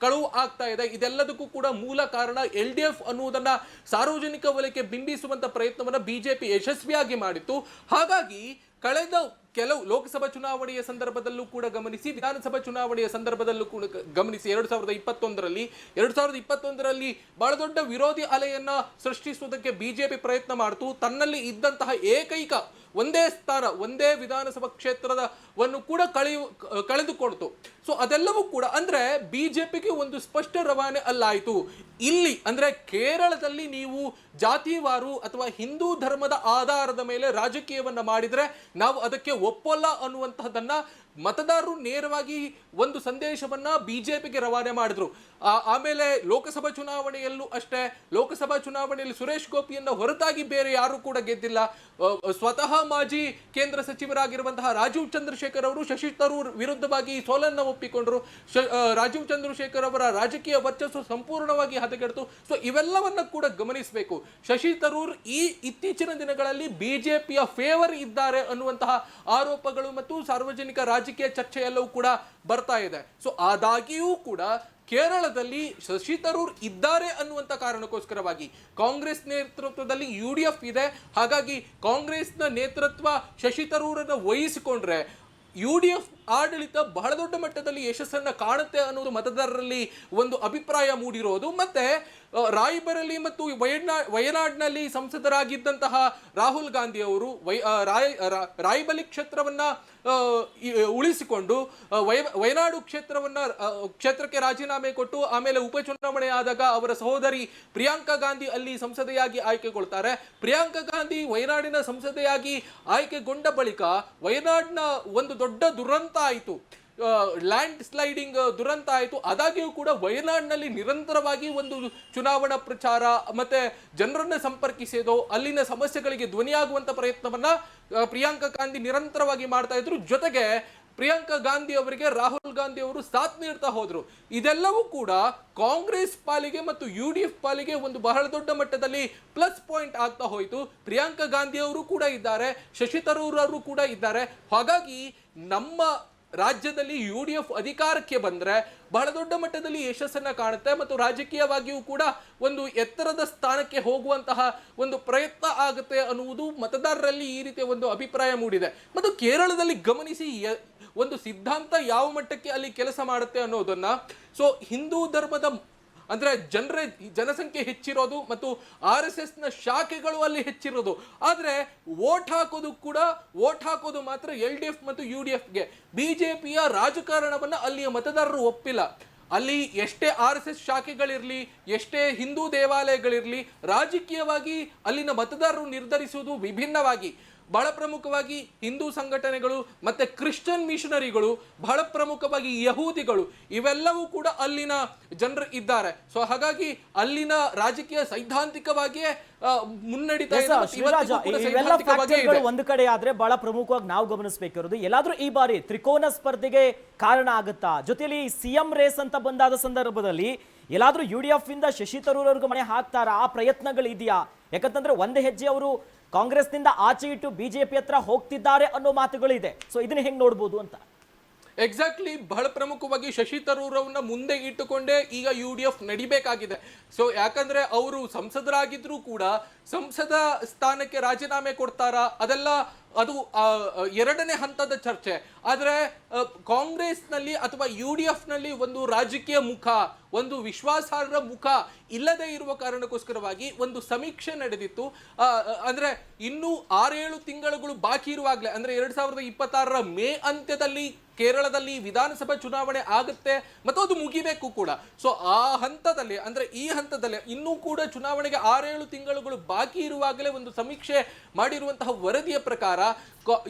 ಕಳುವು ಆಗ್ತಾ ಇದೆ. ಇದೆಲ್ಲದಕ್ಕೂ ಕೂಡ ಮೂಲ ಕಾರಣ ಎಲ್ ಡಿ ಎಫ್ ಅನ್ನುವುದನ್ನ ಸಾರ್ವಜನಿಕ ವಲಯಕ್ಕೆ ಬಿಂಬಿಸುವಂತ ಪ್ರಯತ್ನವನ್ನ ಬಿಜೆಪಿ ಯಶಸ್ವಿಯಾಗಿ ಮಾಡಿತ್ತು. ಹಾಗಾಗಿ ಕಳೆದ ಕೆಲವು ಲೋಕಸಭಾ ಚುನಾವಣೆಯ ಸಂದರ್ಭದಲ್ಲೂ ಕೂಡ ಗಮನಿಸಿ, ವಿಧಾನಸಭಾ ಚುನಾವಣೆಯ ಸಂದರ್ಭದಲ್ಲೂ ಕೂಡ ಗಮನಿಸಿ, ಎರಡು ಸಾವಿರದ ಇಪ್ಪತ್ತೊಂದರಲ್ಲಿ, ಎರಡು ಸಾವಿರದ ಇಪ್ಪತ್ತೊಂದರಲ್ಲಿ ಬಹಳ ದೊಡ್ಡ ವಿರೋಧಿ ಅಲೆಯನ್ನ ಸೃಷ್ಟಿಸುವುದಕ್ಕೆ ಬಿಜೆಪಿ ಪ್ರಯತ್ನ ಮಾಡಿತು. ತನ್ನಲ್ಲಿ ಇದ್ದಂತಹ ಏಕೈಕ ಒಂದೇ ಸ್ಥಾನ, ಒಂದೇ ವಿಧಾನಸಭಾ ಕ್ಷೇತ್ರದವನ್ನು ಕೂಡ ಕಳೆಯು ಕಳೆದುಕೊಡ್ತು ಸೊ ಅದೆಲ್ಲವೂ ಕೂಡ ಅಂದ್ರೆ ಬಿಜೆಪಿಗೆ ಒಂದು ಸ್ಪಷ್ಟ ರವಾನೆ ಅಲ್ಲಾಯಿತು. ಇಲ್ಲಿ ಅಂದ್ರೆ ಕೇರಳದಲ್ಲಿ ನೀವು ಜಾತಿವಾರು ಅಥವಾ ಹಿಂದೂ ಧರ್ಮದ ಆಧಾರದ ಮೇಲೆ ರಾಜಕೀಯವನ್ನ ಮಾಡಿದ್ರೆ ನಾವು ಅದಕ್ಕೆ ಒಪ್ಪಲ್ಲ ಅನ್ನುವಂತಹದನ್ನ ಮತದಾರರು ನೇರವಾಗಿ ಒಂದು ಸಂದೇಶವನ್ನ ಬಿಜೆಪಿಗೆ ರವಾನೆ ಮಾಡಿದ್ರು. ಆಮೇಲೆ ಲೋಕಸಭಾ ಚುನಾವಣೆಯಲ್ಲೂ ಅಷ್ಟೇ, ಲೋಕಸಭಾ ಚುನಾವಣೆಯಲ್ಲಿ ಸುರೇಶ್ ಗೋಪಿಯನ್ನ ಹೊರತಾಗಿ ಬೇರೆ ಯಾರು ಕೂಡ ಗೆದ್ದಿಲ್ಲ. ಸ್ವತಃ ಮಾಜಿ ಕೇಂದ್ರ ಸಚಿವರಾಗಿರುವಂತಹ ರಾಜೀವ್ ಚಂದ್ರಶೇಖರ್ ಅವರು ಶಶಿ ತರೂರ್ ವಿರುದ್ಧವಾಗಿ ಸೋಲನ್ನು ಒಪ್ಪಿಕೊಂಡರು. ರಾಜೀವ್ ಚಂದ್ರಶೇಖರ್ ಅವರ ರಾಜಕೀಯ ವರ್ಚಸ್ಸು ಸಂಪೂರ್ಣವಾಗಿ ಹದಗೆಡ್ತು. ಸೊ, ಇವೆಲ್ಲವನ್ನ ಕೂಡ ಗಮನಿಸಬೇಕು. ಶಶಿ ತರೂರ್ ಈ ಇತ್ತೀಚಿನ ದಿನಗಳಲ್ಲಿ ಬಿಜೆಪಿಯ ಫೇವರ್ ಇದ್ದಾರೆ ಅನ್ನುವಂತಹ ಆರೋಪಗಳು ಮತ್ತು ಸಾರ್ವಜನಿಕ ರಾಜಕೀಯ ಚರ್ಚೆ ಎಲ್ಲವೂ ಕೂಡ ಬರ್ತಾ ಇದೆ. ಸೊ ಆದಾಗಿಯೂ ಕೂಡ ಕೇರಳದಲ್ಲಿ ಶಶಿ ತರೂರ್ ಇದ್ದಾರೆ ಅನ್ನುವಂಥ ಕಾರಣಕ್ಕೋಸ್ಕರವಾಗಿ ಕಾಂಗ್ರೆಸ್ ನೇತೃತ್ವದಲ್ಲಿ ಯು ಡಿ ಎಫ್ ಇದೆ. ಹಾಗಾಗಿ ಕಾಂಗ್ರೆಸ್ನ ನೇತೃತ್ವ ಶಶಿ ತರೂರನ್ನು ವಹಿಸಿಕೊಂಡ್ರೆ ಯು ಡಿ ಎಫ್ ಆಡಳಿತ ಬಹಳ ದೊಡ್ಡ ಮಟ್ಟದಲ್ಲಿ ಯಶಸ್ಸನ್ನು ಕಾಣುತ್ತೆ ಅನ್ನೋದು ಮತದಾರರಲ್ಲಿ ಒಂದು ಅಭಿಪ್ರಾಯ ಮೂಡಿರೋದು. ಮತ್ತೆ ರಾಯಬರಲ್ಲಿ ಮತ್ತು ವಯನಾ ವಯನಾಡ್ನಲ್ಲಿ ಸಂಸದರಾಗಿದ್ದಂತಹ ರಾಹುಲ್ ಗಾಂಧಿ ಅವರು ವೈ ರಾಯ್ ರಾಯ್ಬಲಿ ಕ್ಷೇತ್ರವನ್ನ ಉಳಿಸಿಕೊಂಡು ವಯ- ವಯನಾಡು ಕ್ಷೇತ್ರವನ್ನ ಕ್ಷೇತ್ರಕ್ಕೆ ರಾಜೀನಾಮೆ ಕೊಟ್ಟು, ಆಮೇಲೆ ಉಪಚುನಾವಣೆ ಆದಾಗ ಅವರ ಸಹೋದರಿ ಪ್ರಿಯಾಂಕಾ ಗಾಂಧಿ ಅಲ್ಲಿ ಸಂಸದೆಯಾಗಿ ಆಯ್ಕೆಗೊಳ್ತಾರೆ. ಪ್ರಿಯಾಂಕಾ ಗಾಂಧಿ ವಯನಾಡಿನ ಸಂಸದೆಯಾಗಿ ಆಯ್ಕೆಗೊಂಡ ಬಳಿಕ ವಯನಾಡ್ನ ಒಂದು ದೊಡ್ಡ ದುರಂತ ಆಯಿತು. ಲ್ಯಾಂಡ್ ಸ್ಲೈಡಿಂಗ್ ದುರಂತ ಆಯಿತು. ಅದಾಗಿಯೂ ಕೂಡ ವಯನಾಡ್ನಲ್ಲಿ ನಿರಂತರವಾಗಿ ಒಂದು ಚುನಾವಣಾ ಪ್ರಚಾರ ಮತ್ತೆ ಜನರನ್ನು ಸಂಪರ್ಕಿಸೋದು, ಅಲ್ಲಿನ ಸಮಸ್ಯೆಗಳಿಗೆ ಧ್ವನಿಯಾಗುವಂಥ ಪ್ರಯತ್ನವನ್ನ ಪ್ರಿಯಾಂಕಾ ಗಾಂಧಿ ನಿರಂತರವಾಗಿ ಮಾಡ್ತಾ ಇದ್ರು. ಜೊತೆಗೆ ಪ್ರಿಯಾಂಕಾ ಗಾಂಧಿ ಅವರಿಗೆ ರಾಹುಲ್ ಗಾಂಧಿ ಅವರು ಸಾಥ್ ನೀಡ್ತಾ ಹೋದರು. ಇದೆಲ್ಲವೂ ಕೂಡ ಕಾಂಗ್ರೆಸ್ ಪಾಲಿಗೆ ಮತ್ತು ಯು ಡಿ ಎಫ್ ಪಾಲಿಗೆ ಒಂದು ಬಹಳ ದೊಡ್ಡ ಮಟ್ಟದಲ್ಲಿ ಪ್ಲಸ್ ಪಾಯಿಂಟ್ ಆಗ್ತಾ ಹೋಯಿತು. ಪ್ರಿಯಾಂಕಾ ಗಾಂಧಿ ಅವರು ಕೂಡ ಇದ್ದಾರೆ, ಶಶಿ ಅವರು ಕೂಡ ಇದ್ದಾರೆ. ಹಾಗಾಗಿ ನಮ್ಮ ರಾಜ್ಯದಲ್ಲಿ ಯು ಡಿ ಎಫ್ ಅಧಿಕಾರಕ್ಕೆ ಬಂದ್ರೆ ಬಹಳ ದೊಡ್ಡ ಮಟ್ಟದಲ್ಲಿ ಯಶಸ್ಸನ್ನ ಕಾಣುತ್ತೆ ಮತ್ತು ರಾಜಕೀಯವಾಗಿಯೂ ಕೂಡ ಒಂದು ಎತ್ತರದ ಸ್ಥಾನಕ್ಕೆ ಹೋಗುವಂತಹ ಒಂದು ಪ್ರಯತ್ನ ಆಗುತ್ತೆ ಅನ್ನುವುದು ಮತದಾರರಲ್ಲಿ ಈ ರೀತಿಯ ಒಂದು ಅಭಿಪ್ರಾಯ ಮೂಡಿದೆ. ಮತ್ತು ಕೇರಳದಲ್ಲಿ ಗಮನಿಸಿ ಒಂದು ಸಿದ್ಧಾಂತ ಯಾವ ಮಟ್ಟಕ್ಕೆ ಅಲ್ಲಿ ಕೆಲಸ ಮಾಡುತ್ತೆ ಅನ್ನೋದನ್ನು. ಸೊ ಹಿಂದೂ ಧರ್ಮದ ಅಂದ್ರೆ ಜನರ ಜನಸಂಖ್ಯೆ ಹೆಚ್ಚಿರೋದು ಮತ್ತು ಆರ್ ಎಸ್ ಎಸ್ನ ಶಾಖೆಗಳು ಅಲ್ಲಿ ಹೆಚ್ಚಿರೋದು. ಆದರೆ ವೋಟ್ ಹಾಕೋದು ಕೂಡ ವೋಟ್ ಹಾಕೋದು ಮಾತ್ರ ಎಲ್ ಡಿ ಎಫ್ ಮತ್ತು ಯು ಡಿ ಎಫ್ಗೆ. ಬಿಜೆಪಿಯ ರಾಜಕಾರಣವನ್ನ ಅಲ್ಲಿಯ ಮತದಾರರು ಒಪ್ಪಿಲ್ಲ. ಅಲ್ಲಿ ಎಷ್ಟೇ ಆರ್ ಎಸ್ ಎಸ್ ಶಾಖೆಗಳಿರಲಿ, ಎಷ್ಟೇ ಹಿಂದೂ ದೇವಾಲಯಗಳಿರಲಿ, ರಾಜಕೀಯವಾಗಿ ಅಲ್ಲಿನ ಮತದಾರರು ನಿರ್ಧರಿಸುವುದು ವಿಭಿನ್ನವಾಗಿ. ಬಹಳ ಪ್ರಮುಖವಾಗಿ ಹಿಂದೂ ಸಂಘಟನೆಗಳು ಮತ್ತೆ ಕ್ರಿಶ್ಚಿಯನ್ ಮಿಷನರಿಗಳು ಬಹಳ ಪ್ರಮುಖವಾಗಿ ಯಹೂದಿಗಳು ಇವೆಲ್ಲವೂ ಕೂಡ ಅಲ್ಲಿನ ಜನರು ಇದ್ದಾರೆ. ಸೊ ಹಾಗಾಗಿ ಅಲ್ಲಿನ ರಾಜಕೀಯ ಸೈದ್ಧಾಂತಿಕವಾಗಿಯೇ ಮುನ್ನಡೀತಾ ಒಂದು ಕಡೆ ಆದ್ರೆ ಬಹಳ ಪ್ರಮುಖವಾಗಿ ನಾವು ಗಮನಿಸಬೇಕಿರೋದು ಎಲ್ಲಾದ್ರೂ ಈ ಬಾರಿ ತ್ರಿಕೋನ ಸ್ಪರ್ಧೆಗೆ ಕಾರಣ ಆಗುತ್ತಾ? ಜೊತೆಯಲ್ಲಿ ಸಿಎಂ ರೇಸ್ ಅಂತ ಬಂದಾದ ಸಂದರ್ಭದಲ್ಲಿ ಎಲ್ಲಾದ್ರೂ ಯು ಡಿ ಎಫ್ ಇಂದ ಶಶಿ ತರೂರ್ ಅವ್ರಿಗೆ ಮನೆ ಹಾಕ್ತಾರಾ? ಆ ಪ್ರಯತ್ನಗಳು ಇದೆಯಾ ಯಾಕಂತಂದ್ರೆ ಒಂದೇ ಹೆಜ್ಜೆ ಅವರು ಕಾಂಗ್ರೆಸ್ನಿಂದ ಆಚೆ ಇಟ್ಟು ಬಿಜೆಪಿ ಹತ್ರ ಹೋಗ್ತಿದ್ದಾರೆ ಅನ್ನೋ ಮಾತುಗಳಿದೆ. ಸೊ ಇದನ್ನ ಹೆಂಗ್ ನೋಡ್ಬೋದು ಅಂತ? ಎಕ್ಸಾಕ್ಟ್ಲಿ ಬಹಳ ಪ್ರಮುಖವಾಗಿ ಶಶಿ ತರೂರ್ ಮುಂದೆ ಇಟ್ಟುಕೊಂಡೇ ಈಗ ಯು ಡಿ ಎಫ್ ನಡಿಬೇಕಾಗಿದೆ. ಸೊ ಯಾಕಂದ್ರೆ ಅವರು ಸಂಸದರಾಗಿದ್ರು ಕೂಡ ಸಂಸದ ಸ್ಥಾನಕ್ಕೆ ರಾಜೀನಾಮೆ ಕೊಡ್ತಾರಾ? ಅದೆಲ್ಲ ಅದು ಎರಡನೇ ಹಂತದ ಚರ್ಚೆ. ಆದರೆ ಕಾಂಗ್ರೆಸ್ನಲ್ಲಿ ಅಥವಾ ಯು ಡಿ ಎಫ್ನಲ್ಲಿ ಒಂದು ರಾಜಕೀಯ ಮುಖ, ಒಂದು ವಿಶ್ವಾಸಾರ್ಹ ಮುಖ ಇಲ್ಲದೆ ಇರುವ ಕಾರಣಕ್ಕೋಸ್ಕರವಾಗಿ ಒಂದು ಸಮೀಕ್ಷೆ ನಡೆದಿತ್ತು. ಅಂದರೆ ಇನ್ನೂ ಆರೇಳು ತಿಂಗಳುಗಳು ಬಾಕಿ ಇರುವಾಗಲೇ, ಅಂದ್ರೆ ಎರಡು ಸಾವಿರದ ಇಪ್ಪತ್ತಾರರ ಮೇ ಅಂತ್ಯದಲ್ಲಿ ಕೇರಳದಲ್ಲಿ ವಿಧಾನಸಭಾ ಚುನಾವಣೆ ಆಗುತ್ತೆ ಮತ್ತು ಅದು ಮುಗಿಬೇಕು ಕೂಡ. ಸೊ ಆ ಹಂತದಲ್ಲಿ, ಅಂದ್ರೆ ಈ ಹಂತದಲ್ಲಿ ಇನ್ನೂ ಕೂಡ ಚುನಾವಣೆಗೆ ಆರೇಳು ತಿಂಗಳುಗಳು ಬಾಕಿ ಇರುವಾಗಲೇ ಒಂದು ಸಮೀಕ್ಷೆ ಮಾಡಿರುವಂತಹ ವರದಿಯ ಪ್ರಕಾರ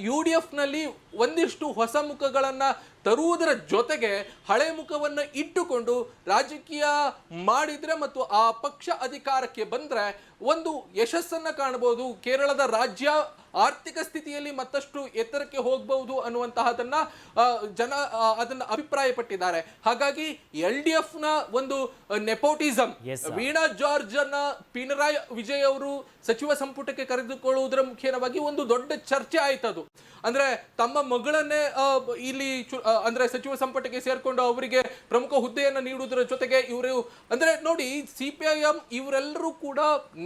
ಯು ಡಿ ಎಫ್ನಲ್ಲಿ ಒಂದಿಷ್ಟು ಹೊಸ ಮುಖಗಳನ್ನ ತರುವುದರ ಜೊತೆಗೆ ಹಳೆ ಮುಖವನ್ನು ಇಟ್ಟುಕೊಂಡು ರಾಜಕೀಯ ಮಾಡಿದ್ರೆ ಮತ್ತು ಆ ಪಕ್ಷ ಅಧಿಕಾರಕ್ಕೆ ಬಂದ್ರೆ ಒಂದು ಯಶಸ್ಸನ್ನ ಕಾಣಬಹುದು. ಕೇರಳದ ರಾಜ್ಯ ಆರ್ಥಿಕ ಸ್ಥಿತಿಯಲ್ಲಿ ಮತ್ತಷ್ಟು ಎತ್ತರಕ್ಕೆ ಹೋಗಬಹುದು ಅನ್ನುವಂತಹದನ್ನ ಜನ ಅದನ್ನ ಅಭಿಪ್ರಾಯಪಟ್ಟಿದ್ದಾರೆ. ಹಾಗಾಗಿ ಎಲ್ ಡಿ ಎಫ್ನ ಒಂದು ನೆಪೋಟಿಸಂ ವೀಣಾ ಜಾರ್ಜ್ ಅನ್ನ ಪಿಣರಾಯ್ ವಿಜಯ್ ಅವರು ಸಚಿವ ಸಂಪುಟಕ್ಕೆ ಕರೆದುಕೊಳ್ಳುವುದರ ಮುಖೇನವಾಗಿ ಒಂದು ದೊಡ್ಡ ಚರ್ಚೆ ಆಯ್ತದು. ಅಂದ್ರೆ ತಮ್ಮ ಮಗಳನ್ನೇ ಇಲ್ಲಿ ಅಂದ್ರೆ ಸಚಿವ ಸಂಪುಟಕ್ಕೆ ಸೇರ್ಕೊಂಡು ಅವರಿಗೆ ಪ್ರಮುಖ ಹುದ್ದೆಯನ್ನು ನೀಡುವುದರ ಜೊತೆಗೆ ಇವರು ಅಂದ್ರೆ ನೋಡಿ ಸಿ ಪಿ ಐ ಎಂ ಇವರೆಲ್ಲರೂ ಕೂಡ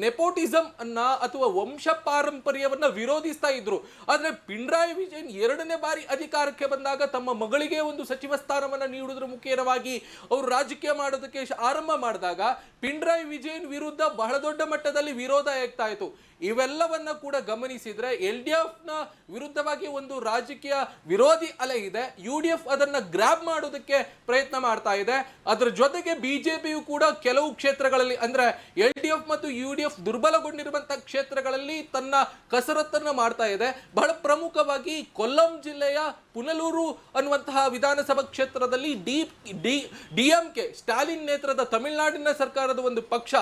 ನೆಪೋಟಿಸಂ ಅನ್ನ ಅಥವಾ ವಂಶ ಪಾರಂಪರ್ಯವನ್ನ ವಿರೋಧಿಸ್ತಾ ಇದ್ರು. ಆದ್ರೆ ಪಿಣರಾಯಿ ವಿಜಯನ್ ಎರಡನೇ ಬಾರಿ ಅಧಿಕಾರಕ್ಕೆ ಬಂದಾಗ ತಮ್ಮ ಮಗಳಿಗೆ ಒಂದು ಸಚಿವ ಸ್ಥಾನವನ್ನು ನೀಡುವುದರ ಮುಖೇನವಾಗಿ ಅವರು ರಾಜಕೀಯ ಮಾಡೋದಕ್ಕೆ ಆರಂಭ ಮಾಡಿದಾಗ ಪಿಣರಾಯಿ ವಿಜಯನ್ ವಿರುದ್ಧ ಬಹಳ ದೊಡ್ಡ ಮಟ್ಟದಲ್ಲಿ ವಿರೋಧ ಆಗ್ತಾ ಇತ್ತು. ಇವೆಲ್ಲವನ್ನ ಕೂಡ ಗಮನಿಸಿದ್ರೆ ಎಲ್ ಡಿ ನ ವಿರುದ್ಧವಾಗಿ ಒಂದು ರಾಜಕೀಯ ವಿರೋಧಿ ಅಲೆ ಇದೆ. ಯು ಡಿ ಎಫ್ ಅದನ್ನ ಗ್ರಾಬ್ ಮಾಡೋದಕ್ಕೆ ಪ್ರಯತ್ನ ಮಾಡ್ತಾ ಇದೆ. ಅದರ ಜೊತೆಗೆ ಬಿಜೆಪಿಯು ಕೂಡ ಕೆಲವು ಕ್ಷೇತ್ರಗಳಲ್ಲಿ ಅಂದ್ರೆ ಎಲ್ ಡಿ ಎಫ್ ಮತ್ತು ಯು ಡಿ ಎಫ್ ದುರ್ಬಲಗೊಂಡಿರುವಂತಹ ಕ್ಷೇತ್ರಗಳಲ್ಲಿ ತನ್ನ ಕಸರತ್ತನ್ನ ಮಾಡ್ತಾ ಇದೆ. ಬಹಳ ಪ್ರಮುಖವಾಗಿ ಕೊಲ್ಲಂ ಜಿಲ್ಲೆಯ ಪುನಲೂರು ಅನ್ನುವಂತಹ ವಿಧಾನಸಭಾ ಕ್ಷೇತ್ರದಲ್ಲಿ ಡಿ ಡಿ ಡಿಎಂಕೆ ಸ್ಟಾಲಿನ್ ನೇತೃತ್ವದ ತಮಿಳುನಾಡಿನ ಸರ್ಕಾರದ ಒಂದು ಪಕ್ಷ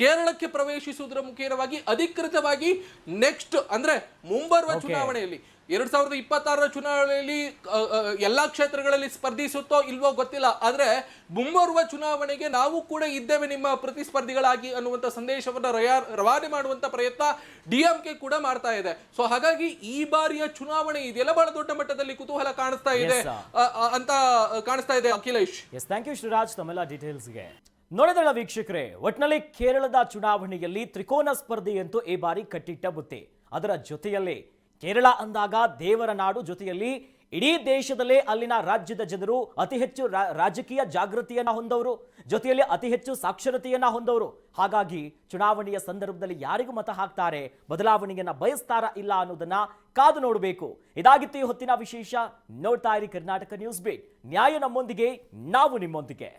ಕೇರಳಕ್ಕೆ ಪ್ರವೇಶಿಸುವುದರ ಮುಖೇನವಾಗಿ ಅಧಿಕೃತವಾಗಿ ನೆಕ್ಸ್ಟ್ ಅಂದ್ರೆ ಮುಂಬರುವ ಚುನಾವಣೆಯಲ್ಲಿ. ಎರಡ್ ಸಾವಿರದ ಇಪ್ಪತ್ತಾರರ ಚುನಾವಣೆಯಲ್ಲಿ ಎಲ್ಲಾ ಕ್ಷೇತ್ರಗಳಲ್ಲಿ ಸ್ಪರ್ಧಿಸುತ್ತೋ ಇಲ್ವೋ ಗೊತ್ತಿಲ್ಲ. ಆದ್ರೆ ಮುಂಬರುವ ಚುನಾವಣೆಗೆ ನಾವು ಕೂಡ ಇದ್ದೇವೆ ನಿಮ್ಮ ಪ್ರತಿಸ್ಪರ್ಧಿಗಳಾಗಿ ಅನ್ನುವಂತ ಸಂದೇಶವನ್ನು ರವಾನೆ ಮಾಡುವಂತ ಪ್ರಯತ್ನ ಡಿಎಂಕೆ ಕೂಡ ಮಾಡ್ತಾ ಇದೆ. ಸೊ ಹಾಗಾಗಿ ಈ ಬಾರಿಯ ಚುನಾವಣೆ ಇದೆಲ್ಲ ಬಹಳ ದೊಡ್ಡ ಮಟ್ಟದಲ್ಲಿ ಕುತೂಹಲ ಕಾಣಿಸ್ತಾ ಇದೆ. ಅಂತ ಕಾಣಿಸ್ತಾ ಇದೆ Akhilesh. Yes thank you Shriraj ತಮ್ಮೆಲ್ಲ ಡೀಟೇಲ್ಸ್ಗೆ ನೋಡಿದಳ ವೀಕ್ಷಕರೇ, ಒಟ್ನಲ್ಲಿ ಕೇರಳದ ಚುನಾವಣೆಯಲ್ಲಿ ತ್ರಿಕೋನ ಸ್ಪರ್ಧೆಯಂತೂ ಈ ಬಾರಿ ಕಟ್ಟಿಟ್ಟ ಬುತ್ತಿ. ಅದರ ಜೊತೆಯಲ್ಲಿ ಕೇರಳ ಅಂದಾಗ ದೇವರ ನಾಡು ಜೊತೆಯಲ್ಲಿ ಇಡೀ ದೇಶದಲ್ಲೇ ಅಲ್ಲಿನ ರಾಜ್ಯದ ಜನರು ಅತಿ ಹೆಚ್ಚು ರಾಜಕೀಯ ಜಾಗೃತಿಯನ್ನ ಹೊಂದವರು, ಜೊತೆಯಲ್ಲಿ ಅತಿ ಹೆಚ್ಚು ಸಾಕ್ಷರತೆಯನ್ನ ಹೊಂದವರು. ಹಾಗಾಗಿ ಚುನಾವಣೆಯ ಸಂದರ್ಭದಲ್ಲಿ ಯಾರಿಗೂ ಮತ ಹಾಕ್ತಾರೆ, ಬದಲಾವಣೆಯನ್ನ ಬಯಸ್ತಾರ ಇಲ್ಲ ಅನ್ನೋದನ್ನ ಕಾದು ನೋಡಬೇಕು. ಇದಾಗಿತ್ತು ಹೊತ್ತಿನ ವಿಶೇಷ. ನೋಡ್ತಾ ಇರಿ ಕರ್ನಾಟಕ ನ್ಯೂಸ್ ಬೀಟ್. ನ್ಯಾಯ ನಮ್ಮೊಂದಿಗೆ, ನಾವು ನಿಮ್ಮೊಂದಿಗೆ.